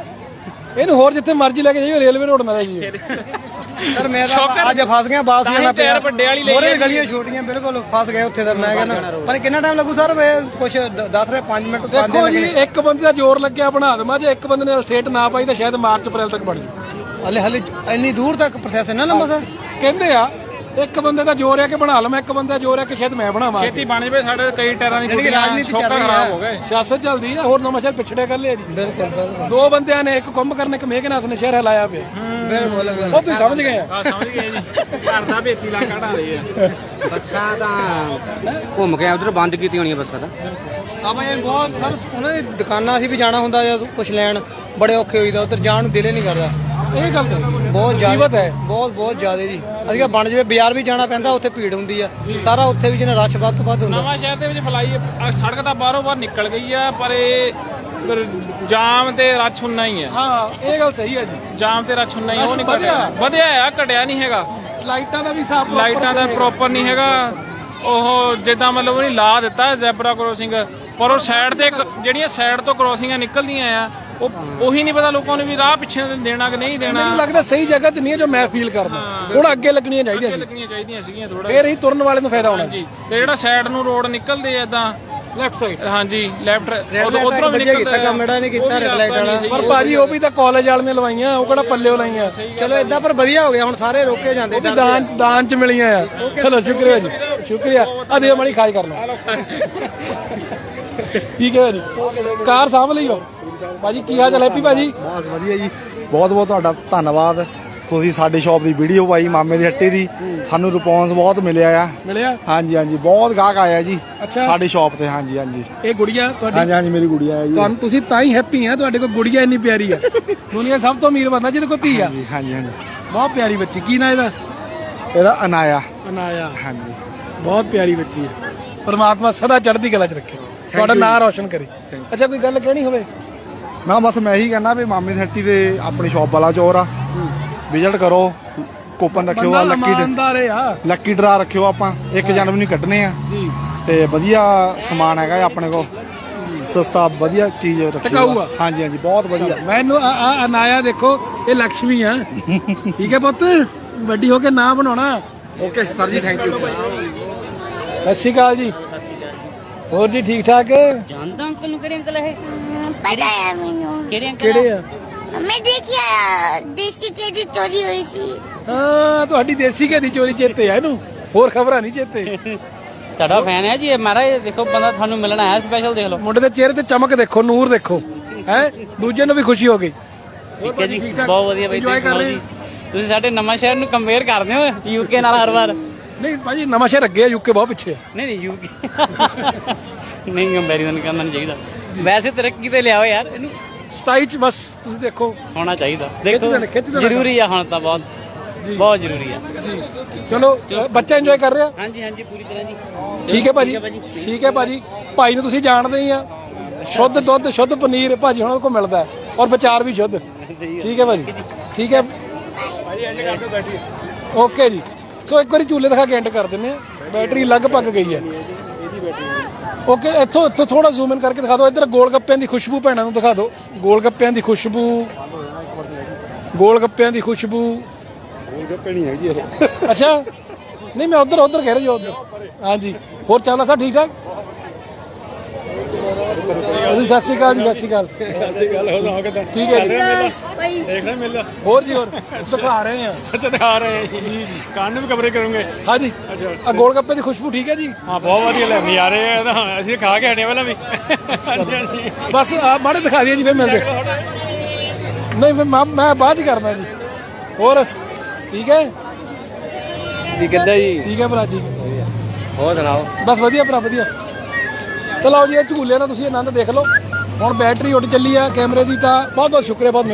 ਇਹਨੂੰ ਹੋਰ ਜਿੱਥੇ ਮਰਜ਼ੀ ਲੈ ਕੇ ਜਾਈਓ ਰੇਲਵੇ ਰੋਡ ਨਾ ਲੈ ਜਾਈਓ। ਸਰ ਮੈਂ ਤਾਂ ਅੱਜ ਫਸ ਗਿਆ ਬਾਸ ਮੈਂ ਟਾਇਰ ਵੱਡੇ ਵਾਲੀ ਲਈ ਮੋਰੇ ਗਲੀਆਂ ਛੋਟੀਆਂ ਬਿਲਕੁਲ ਫਸ ਗਏ ਉੱਥੇ ਤਾਂ ਮੈਂ ਕਹਿੰਦਾ। ਪਰ ਕਿੰਨਾ ਟਾਈਮ ਲੱਗੂ ਸਰ? ਕੁਝ ਦੱਸ ਰਹੇ 5 ਮਿੰਟ ਦੇਖੋ ਜੀ ਇੱਕ ਬੰਦੇ ਦਾ ਜ਼ੋਰ ਲੱਗਿਆ ਬਣਾ ਦਮਾ ਜੇ ਇੱਕ ਬੰਦੇ ਨੇ ਸੇਟ ਨਾ ਪਾਈ ਤਾਂ ਸ਼ਾਇਦ ਮਾਰਚ ਅਪ੍ਰੈਲ ਤੱਕ ਬਣ ਜਾਊ। ਹਲੇ ਹਲੇ ਇੰਨੀ ਦੂਰ ਤੱਕ ਪ੍ਰੋਸੈਸ ਹੈ ਨਾ ਲੰਮਾ ਸਰ ਕਹਿੰਦੇ ਆ ਇੱਕ ਬੰਦੇ ਦਾ ਜ਼ੋਰ ਹੈ ਕਿ ਬਣਾ ਲਵਾਂ ਇੱਕ ਬੰਦੇ ਦਾ ਜ਼ੋਰ ਹੈ ਕਿ ਸ਼ਾਇਦ ਮੈਂ ਬਣਾਵਾਂ ਛੇਤੀ ਬਣ ਜਵੇ ਸਾਡੇ ਕਈ ਟਾਇਰਾਂ ਦੀ ਗੁੱਡੀਆਂ ਰਾਜਨੀਤੀ ਚੱਲ ਰਹੀ ਖਰਾਬ ਹੈ। ਹੋ ਗਏ। ਸਿਆਸਤ ਚੱਲਦੀ ਆ ਹੋਰ ਨਵਾਂ ਸ਼ਹਿਰ ਪਿਛੜੇ ਕਰ ਲਿਆ ਜੀ। ਬਿਲਕੁਲ ਬਿਲਕੁਲ। ਦੋ ਬੰਦਿਆਂ ਨੇ ਇੱਕ ਕੁੰਭ ਕਰਨ ਇੱਕ ਮੇਘਨਾਥ ਨੇ ਸ਼ਹਿਰ ਹਿਲਾਇਆ ਪਿਆ। ਬਿਲਕੁਲ ਬਿਲਕੁਲ। ਉਹ ਤੁਸੀਂ ਸਮਝ ਗਏ ਆ। ਆ ਸਮਝ ਗਏ ਜੀ। ਘਰ ਦਾ ਭੇਤੀ ਲਾ ਕਢਾ ਰਹੇ ਆ। ਬੱਸਾਂ ਤਾਂ ਘੁੰਮ ਕੇ ਉਧਰ ਬੰਦ ਕੀਤੀ ਹੋਣੀ ਬੱਸਾਂ ਤਾਂ। ਆਪਾਂ ਇਹ ਬਹੁਤ ਸਰ ਉਹਨਾਂ ਦੀ ਦੁਕਾਨਾਂ ਅਸੀਂ ਵੀ ਜਾਣਾ ਹੁੰਦਾ ਜਾਂ ਕੁਝ ਲੈਣ ਬੜੇ ਔਖੇ ਹੋਈਦਾ ਉਧਰ ਜਾਣ ਨੂੰ ਦਿਲ ਹੀ ਨਹੀਂ ਕਰਦਾ। ਇਹ ਗੱਲ ਤਾਂ ਹੈ। ਬਹੁਤ ਜ਼ਿਆਦਾ ਮੁਸੀਬਤ ਹੈ। ਬਹੁਤ ਬਹੁਤ ਜ਼ਿਆਦਾ ਜੀ। ਅਸੀਂ ਕਿਹਾ ਬਣ ਜਵੇ ਬਾਜ਼ਾਰ ਵੀ ਜਾਣਾ ਪੈਂਦਾ ਉੱਥੇ ਭੀੜ ਹੁੰਦੀ ਆ। ਸਾਰਾ ਉੱਥੇ ਵੀ ਜਿਹਨੇ ਰਸ਼ ਵੱਧ ਤੋਂ ਵੱਧ ਹੁੰਦਾ। ਨਵਾਂ ਸ਼ਹਿਰ ਦੇ ਵਿੱਚ ਫਲਾਈ ਆਹ ਸੜਕ ਤਾਂ ਬਾਹਰੋਂ ਬਾਹਰ ਨਿਕਲ ਗਈ ਆ ਪਰ ਇਹ ਪਰ ਜਾਮ ਤੇ ਰੱਛ ਹੁੰਨਾ ਹੀ ਹਾਂ ਇਹ ਗੱਲ ਸਹੀ ਹੈ ਜੀ। ਜਾਮ ਤੇ ਰੱਛ ਹੁੰਨਾ ਹੀ ਆ, ਉਹ ਨਹੀਂ ਵਧਿਆ। ਘਟਿਆ। ਵਧਿਆ। ਆ ਘਟਿਆ ਨਹੀਂ ਹੈਗਾ। ਲਾਈਟਾਂ ਦਾ ਵੀ ਹਿਸਾਬ ਲਾਈਟਾਂ ਦਾ ਪ੍ਰੋਪਰ ਨਹੀਂ ਹੈਗਾ। ਉਹ ਜਿੱਦਾਂ ਮਤਲਬ ਉਹਨੇ ਲਾ ਦਿੱਤਾ ਜ਼ੈਬਰਾ ਕ੍ਰੋਸਿੰਗ ਪਰ ਉਹ ਸਾਈਡ ਤੇ ਕ- ਜਿਹੜੀਆਂ ਸਾਈਡ ਤੋਂ ਕ੍ਰੋਸਿੰਗਾਂ ਨਿਕਲਦੀਆਂ ਆ ਉਹ ਉਹੀ ਨਹੀਂ ਪਤਾ ਲੋਕਾਂ ਨੂੰ ਵੀ ਰਾਹ ਪਿੱਛੇ ਦੇਣਾ ਕਿ ਨਹੀਂ ਦੇਣਾ। ਮੈਨੂੰ ਲੱਗਦਾ ਸਹੀ ਜਗ੍ਹਾ ਤੇ ਨਹੀਂ ਹੈ ਜੋ ਮੈਂ ਫੀਲ ਕਰਦਾ। ਥੋੜਾ ਅੱਗੇ ਲੱਗਣੀਆਂ ਚਾਹੀਦੀਆਂ ਸੀ। ਲੱਗਣੀਆਂ ਚਾਹੀਦੀਆਂ ਸੀਗੀਆਂ ਥੋੜਾ ਫੇਰ ਹੀ ਤੁਰਨ ਵਾਲੇ ਨੂੰ ਫਾਇਦਾ ਹੋਣਾ। ਹਾਂਜੀ। ਤੇ ਜਿਹੜਾ ਸਾਈਡ ਨੂੰ ਰੋਡ ਨਿਕਲਦੇ ਆ ਇਦਾਂ ਲੈਫਟ ਸਾਈਡ ਹਾਂਜੀ ਲੈਫਟ ਉਧਰੋਂ ਵੀ ਨਿਕਲਦਾ ਕੰਮ ਜਿਹੜਾ ਇਹਨੇ ਕੀਤਾ, red light ਵਾਲਾ। ਪਰ ਭਾਜੀ ਉਹ ਵੀ ਤਾਂ ਕਾਲਜ ਵਾਲੇ ਨੇ ਲਵਾਈਆਂ ਉਹ ਕਿਹੜਾ ਪੱਲਿਓ ਲਾਈਆਂ? ਚਲੋ ਇਦਾਂ ਪਰ ਵਧੀਆ ਹੋ ਗਿਆ ਹੁਣ ਸਾਰੇ ਰੋਕੇ ਜਾਂਦੇ ਉਹ ਵੀ ਦਾਨ ਦਾਨ ਚ ਮਿਲੀਆਂ ਆ। ਚਲੋ ਸ਼ੁਕਰੀਆ ਜੀ। ਸ਼ੁਕਰੀਆ। ਆ ਦਿਓ ਮਣੀ ਖਾਈ ਕਰ ਲਓ। ਠੀਕ ਹੈ ਜੀ? ਕਾਰ ਸਾਂਭ ਲਈਓ ਭਾਜੀ ਕੀ ਹਾਲ ਚਾਲ ਹੈਪੀ ਭਾਜੀ? ਬਹੁਤ ਵਧੀਆ ਜੀ। ਬਹੁਤ ਬਹੁਤ ਤੁਹਾਡਾ ਧੰਨਵਾਦ। ਤੁਸੀਂ ਸਾਡੀ ਸ਼ਾਪ ਦੀ ਵੀਡੀਓ ਪਾਈ ਮਾਮੇ ਦੀ ਹੱਟੇ ਦੀ। ਸਾਨੂੰ ਰਿਸਪੌਂਸ ਬਹੁਤ ਮਿਲਿਆ ਆ। ਮਿਲਿਆ? ਹਾਂਜੀ ਹਾਂਜੀ। ਬਹੁਤ ਗਾਹਕ ਆਇਆ ਜੀ। ਅੱਛਾ। ਸਾਡੀ ਸ਼ਾਪ ਤੇ ਹਾਂਜੀ ਹਾਂਜੀ। ਇਹ ਗੁੜੀਆ ਤੁਹਾਡੀ? ਹਾਂਜੀ ਹਾਂਜੀ ਮੇਰੀ ਗੁੜੀਆ ਹੈ ਜੀ। ਤੁਹਾਨੂੰ ਤੁਸੀਂ ਤਾਂ ਹੀ ਹੈਪੀ ਆ ਤੁਹਾਡੇ ਕੋਲ ਗੁੜੀਆ ਇੰਨੀ ਪਿਆਰੀ ਆ। ਦੁਨੀਆ ਸਭ ਤੋਂ ਅਮੀਰ ਬੰਦਾ ਜਿਹਦੇ ਕੋਲ ਧੀ ਆ। ਹਾਂਜੀ ਹਾਂਜੀ ਹਾਂਜੀ। ਬਹੁਤ ਪਿਆਰੀ ਬੱਚੀ। ਕੀ ਨਾਂ ਇਹਦਾ? ਇਹਦਾ ਅਨਾਇਆ। ਅਨਾਇਆ। ਹਾਂਜੀ। ਬਹੁਤ ਪਿਆਰੀ ਬੱਚੀ ਹੈ ਪਰਮਾਤਮਾ ਸਦਾ ਚੜ੍ਹਦੀ ਕਲਾ ਚ ਰੱਖੇ। ਤੁਹਾਡਾ ਨਾਮ ਰੌਸ਼ਨ ਕਰੇ। ਅੱਛਾ ਕੋਈ ਗੱਲ ਕਹਿਣੀ ਹੋਵੇ? ਮੈਂ ਬਸ ਮੈਂ ਇਹੀ ਕਹਿੰਦਾ ਵੀ ਮਾਮੇ ਦੀ ਹੱਟੀ ਤੇ ਆਪਣੀ ਸ਼ਾਪ ਵਾਲਾ ਚੋਰ ਆ। ਵਿਜ਼ਿਟ ਕਰੋ। ਕੂਪਨ ਰੱਖਿਓ ਆ ਲੱਕੀ ਇਮਾਨਦਾਰ ਆ। ਲੱਕੀ ਡਰਾ ਰੱਖਿਓ ਆਪਾਂ। ਇੱਕ ਜਨਵਰੀ ਨੂੰ ਕੱਢਨੇ ਆ। ਜੀ। ਤੇ ਵਧੀਆ ਸਮਾਨ ਹੈਗਾ ਆਪਣੇ ਕੋਲ। ਸਸਤਾ ਵਧੀਆ ਚੀਜ਼ ਰੱਖੀ। ਹਾਂਜੀ ਹਾਂਜੀ ਬਹੁਤ ਵਧੀਆ। ਮੈਨੂੰ ਆ ਆ ਅਨਾਇਆ ਦੇਖੋ ਇਹ ਲక్ష్ਮੀ ਆ। ਠੀਕ ਹੈ ਪੁੱਤ? ਵੱਡੀ ਹੋ ਕੇ ਨਾਂ ਬਣਾਉਣਾ। Okay sir ji thank you ਸਤਿ ਸ਼੍ਰੀ ਅਕਾਲ ਜੀ। ਹੋਰ ਜੀ ਠੀਕ ਠਾਕ ਜਾਣਦਾ ਅੰਕਲ ਨੂੰ ਕਿਹੜੇ ਅੰਕਲ ਇਹ? ਪਤਾ ਹੈ ਮੈਨੂੰ। ਕਿਹੜੇ ਅੰਕਲ? ਕਿਹੜੇ ਆ? ਮੈਂ ਦੇਖਿਆ ਦੇਸੀ ਕੇ ਦੀ ਚੋਰੀ ਹੋਈ ਸੀ। ਹਾਂ ਤੁਹਾਡੀ ਦੇਸੀ ਘੀ ਦੀ ਚੋਰੀ ਚੇਤੇ ਆ ਇਹਨੂੰ। ਹੋਰ ਖਬਰਾਂ ਨਹੀਂ ਚੇਤੇ। ਤੁਹਾਡਾ ਫੈਨ ਹੈ ਜੀ ਇਹ ਮਹਾਰਾਜ ਦੇਖੋ ਬੰਦਾ ਤੁਹਾਨੂੰ ਮਿਲਣ ਆਇਆ ਸਪੈਸ਼ਲ ਦੇਖ ਲਓ। ਮੁੰਡੇ ਦੇ ਚਿਹਰੇ ਤੇ ਚਮਕ ਦੇਖੋ ਨੂਰ ਦੇਖੋ। ਹੈ? ਦੂਜੇ ਨੂੰ ਵੀ ਖੁਸ਼ੀ ਹੋ ਗਈ। ਠੀਕ ਹੈ ਜੀ? ਬਹੁਤ ਵਧੀਆ ਬਾਈ ਤੁਸੀਂ ਕਰ ਸੁਣਾਓ ਰਹੇ ਜੀ। ਤੁਸੀਂ ਸਾਡੇ ਨਵਾਂ ਸ਼ਹਿਰ ਨੂੰ ਕੰਪੇਅਰ ਕਰਦੇ ਹੋ ਯੂਕੇ ਨਾਲ ਹਰ ਵਾਰ। ਨਹੀਂ ਭਾਜੀ ਨਵਾਂ ਸ਼ਹਿਰ ਅੱਗੇ ਆ ਯੂਕੇ ਬਹੁਤ ਪਿੱਛੇ ਨਹੀਂ ਨਹੀਂ ਯੂਕੇ ਨਹੀਂ ਕੰਪੈਰੀਜ਼ਨ ਕਰਨਾ ਨਹੀਂ ਚਾਹੀਦਾ। ਵੈਸੇ ਤਰੱਕੀ ਤੇ ਲਿਆਓ ਯਾਰ ਇਹਨੂੰ 27 ਚ ਬਸ ਤੁਸੀਂ ਦੇਖੋ। ਹੋਣਾ ਚਾਹੀਦਾ। ਦੇਖੋ। ਜ਼ਰੂਰੀ ਆ ਹੁਣ ਤਾਂ ਬਹੁਤ। ਬਹੁਤ ਜ਼ਰੂਰੀ ਆ। ਚਲੋ ਬੱਚਾ ਇੰਜੋਏ ਕਰ ਰਿਹਾ? ਹਾਂਜੀ ਹਾਂਜੀ ਪੂਰੀ ਤਰ੍ਹਾਂ ਜੀ। ਠੀਕ ਹੈ ਭਾਜੀ। ਠੀਕ ਹੈ ਭਾਜੀ। ਭਾਈ ਨੂੰ ਤੁਸੀਂ ਜਾਣਦੇ ਹੀ ਆ। ਸ਼ੁੱਧ ਦੁੱਧ ਸ਼ੁੱਧ ਪਨੀਰ ਭਾਜੀ ਉਹਨਾਂ ਕੋਲ ਮਿਲਦਾ ਔਰ ਵਿਚਾਰ ਵੀ ਸ਼ੁੱਧ। ਠੀਕ ਹੈ ਭਾਜੀ। ਠੀਕ ਹੈ। ਓਕੇ ਜੀ। ਸੋ ਇੱਕ ਵਾਰੀ ਝੂਲੇ ਦਿਖਾ ਕੇ ਐਂਡ ਕਰ ਦਿੰਦੇ ਆ ਬੈਟਰੀ ਲਗਭਗ ਗਈ ਹੈ। ਓਕੇ ਇੱਥੋਂ ਇੱਥੋਂ ਥੋੜਾ ਜ਼ੂਮ ਇਨ ਕਰਕੇ ਦਿਖਾ ਦਿਓ। ਇੱਧਰ ਗੋਲ ਗੱਪਿਆਂ ਦੀ ਖੁਸ਼ਬੂ ਭੈਣਾਂ ਨੂੰ ਦਿਖਾ ਦਿਓ। ਗੋਲ ਗੱਪਿਆਂ ਦੀ ਖੁਸ਼ਬੂ। ਗੋਲ ਗੱਪਿਆਂ ਦੀ ਖੁਸ਼ਬੂ। ਗੱਪੇ ਨਹੀਂ ਹੈਗੀ ਇਹ। ਅੱਛਾ। ਨਹੀਂ ਮੈਂ ਉਧਰ ਉਧਰ ਕਹਿ ਰਿਹਾ ਜੀ ਉਧਰ। ਹਾਂਜੀ। ਹੋਰ ਚੱਲਦਾ ਸਭ ਠੀਕ ਠਾਕ ਸਤਿ ਸ਼੍ਰੀ ਅਕਾਲ ਜੀ ਸਤਿ ਸ਼੍ਰੀ ਅਕਾਲ। ਠੀਕ ਹੈ ਜੀ। ਦੇਖ ਲੈ ਮਿਲ। ਹੋਰ ਜੀ ਹੋਰ? ਦਿਖਾ ਰਹੇ ਆ ਅੱਛਾ ਦਿਖਾ ਰਹੇ ਜੀ। ਜੀ ਕੰਨ ਵੀ ਕਵਰੇ ਕਰੂੰਗੇ। ਹਾਂਜੀ। ਆ ਗੋਲ ਗੱਪੇ ਦੀ ਖੁਸ਼ਬੂ ਠੀਕ ਹੈ ਜੀ? ਹਾਂ ਬਹੁਤ ਵਧੀਆ ਲੈ ਨਜ਼ਾਰੇ ਆ ਤਾਂ ਅਸੀਂ ਖਾ ਕੇ ਹਟੇ ਪਹਿਲਾਂ ਵੀ। ਹਾਂਜੀ ਹਾਂਜੀ। ਬਸ ਆ ਮਾੜੇ ਦਿਖਾ ਦਈਏ ਜੀ ਫਿਰ ਮਿਲਦੇ। ਨਹੀਂ ਫਿਰ ਮੈਂ ਮੈਂ ਬਾਅਦ ਚ ਕਰਨਾ ਜੀ। ਹੋਰ? ਠੀਕ ਹੈ? ਜੀ ਕਿੱਦਾਂ ਜੀ? ਠੀਕ ਹੈ ਭਰਾ ਜੀ ਹੋਰ ਸੁਣਾਓ? ਬਸ ਵਧੀਆ ਭਰਾ ਵਧੀਆ। ਤੇ ਲਓ ਜੀ, ਇਹ ਝੂਲੇ ਦਾ ਤੁਸੀਂ ਆਨੰਦ ਦੇਖ ਲਓ। ਹੁਣ ਬੈਟਰੀ ਉੱਡ ਚੱਲੀ ਆ ਕੈਮਰੇ ਦੀ ਤਾਂ ਬਹੁਤ ਬਹੁਤ ਸ਼ੁਕਰੀਆ, ਬਹੁਤ ਮਿਹਰਬਾਨੀ।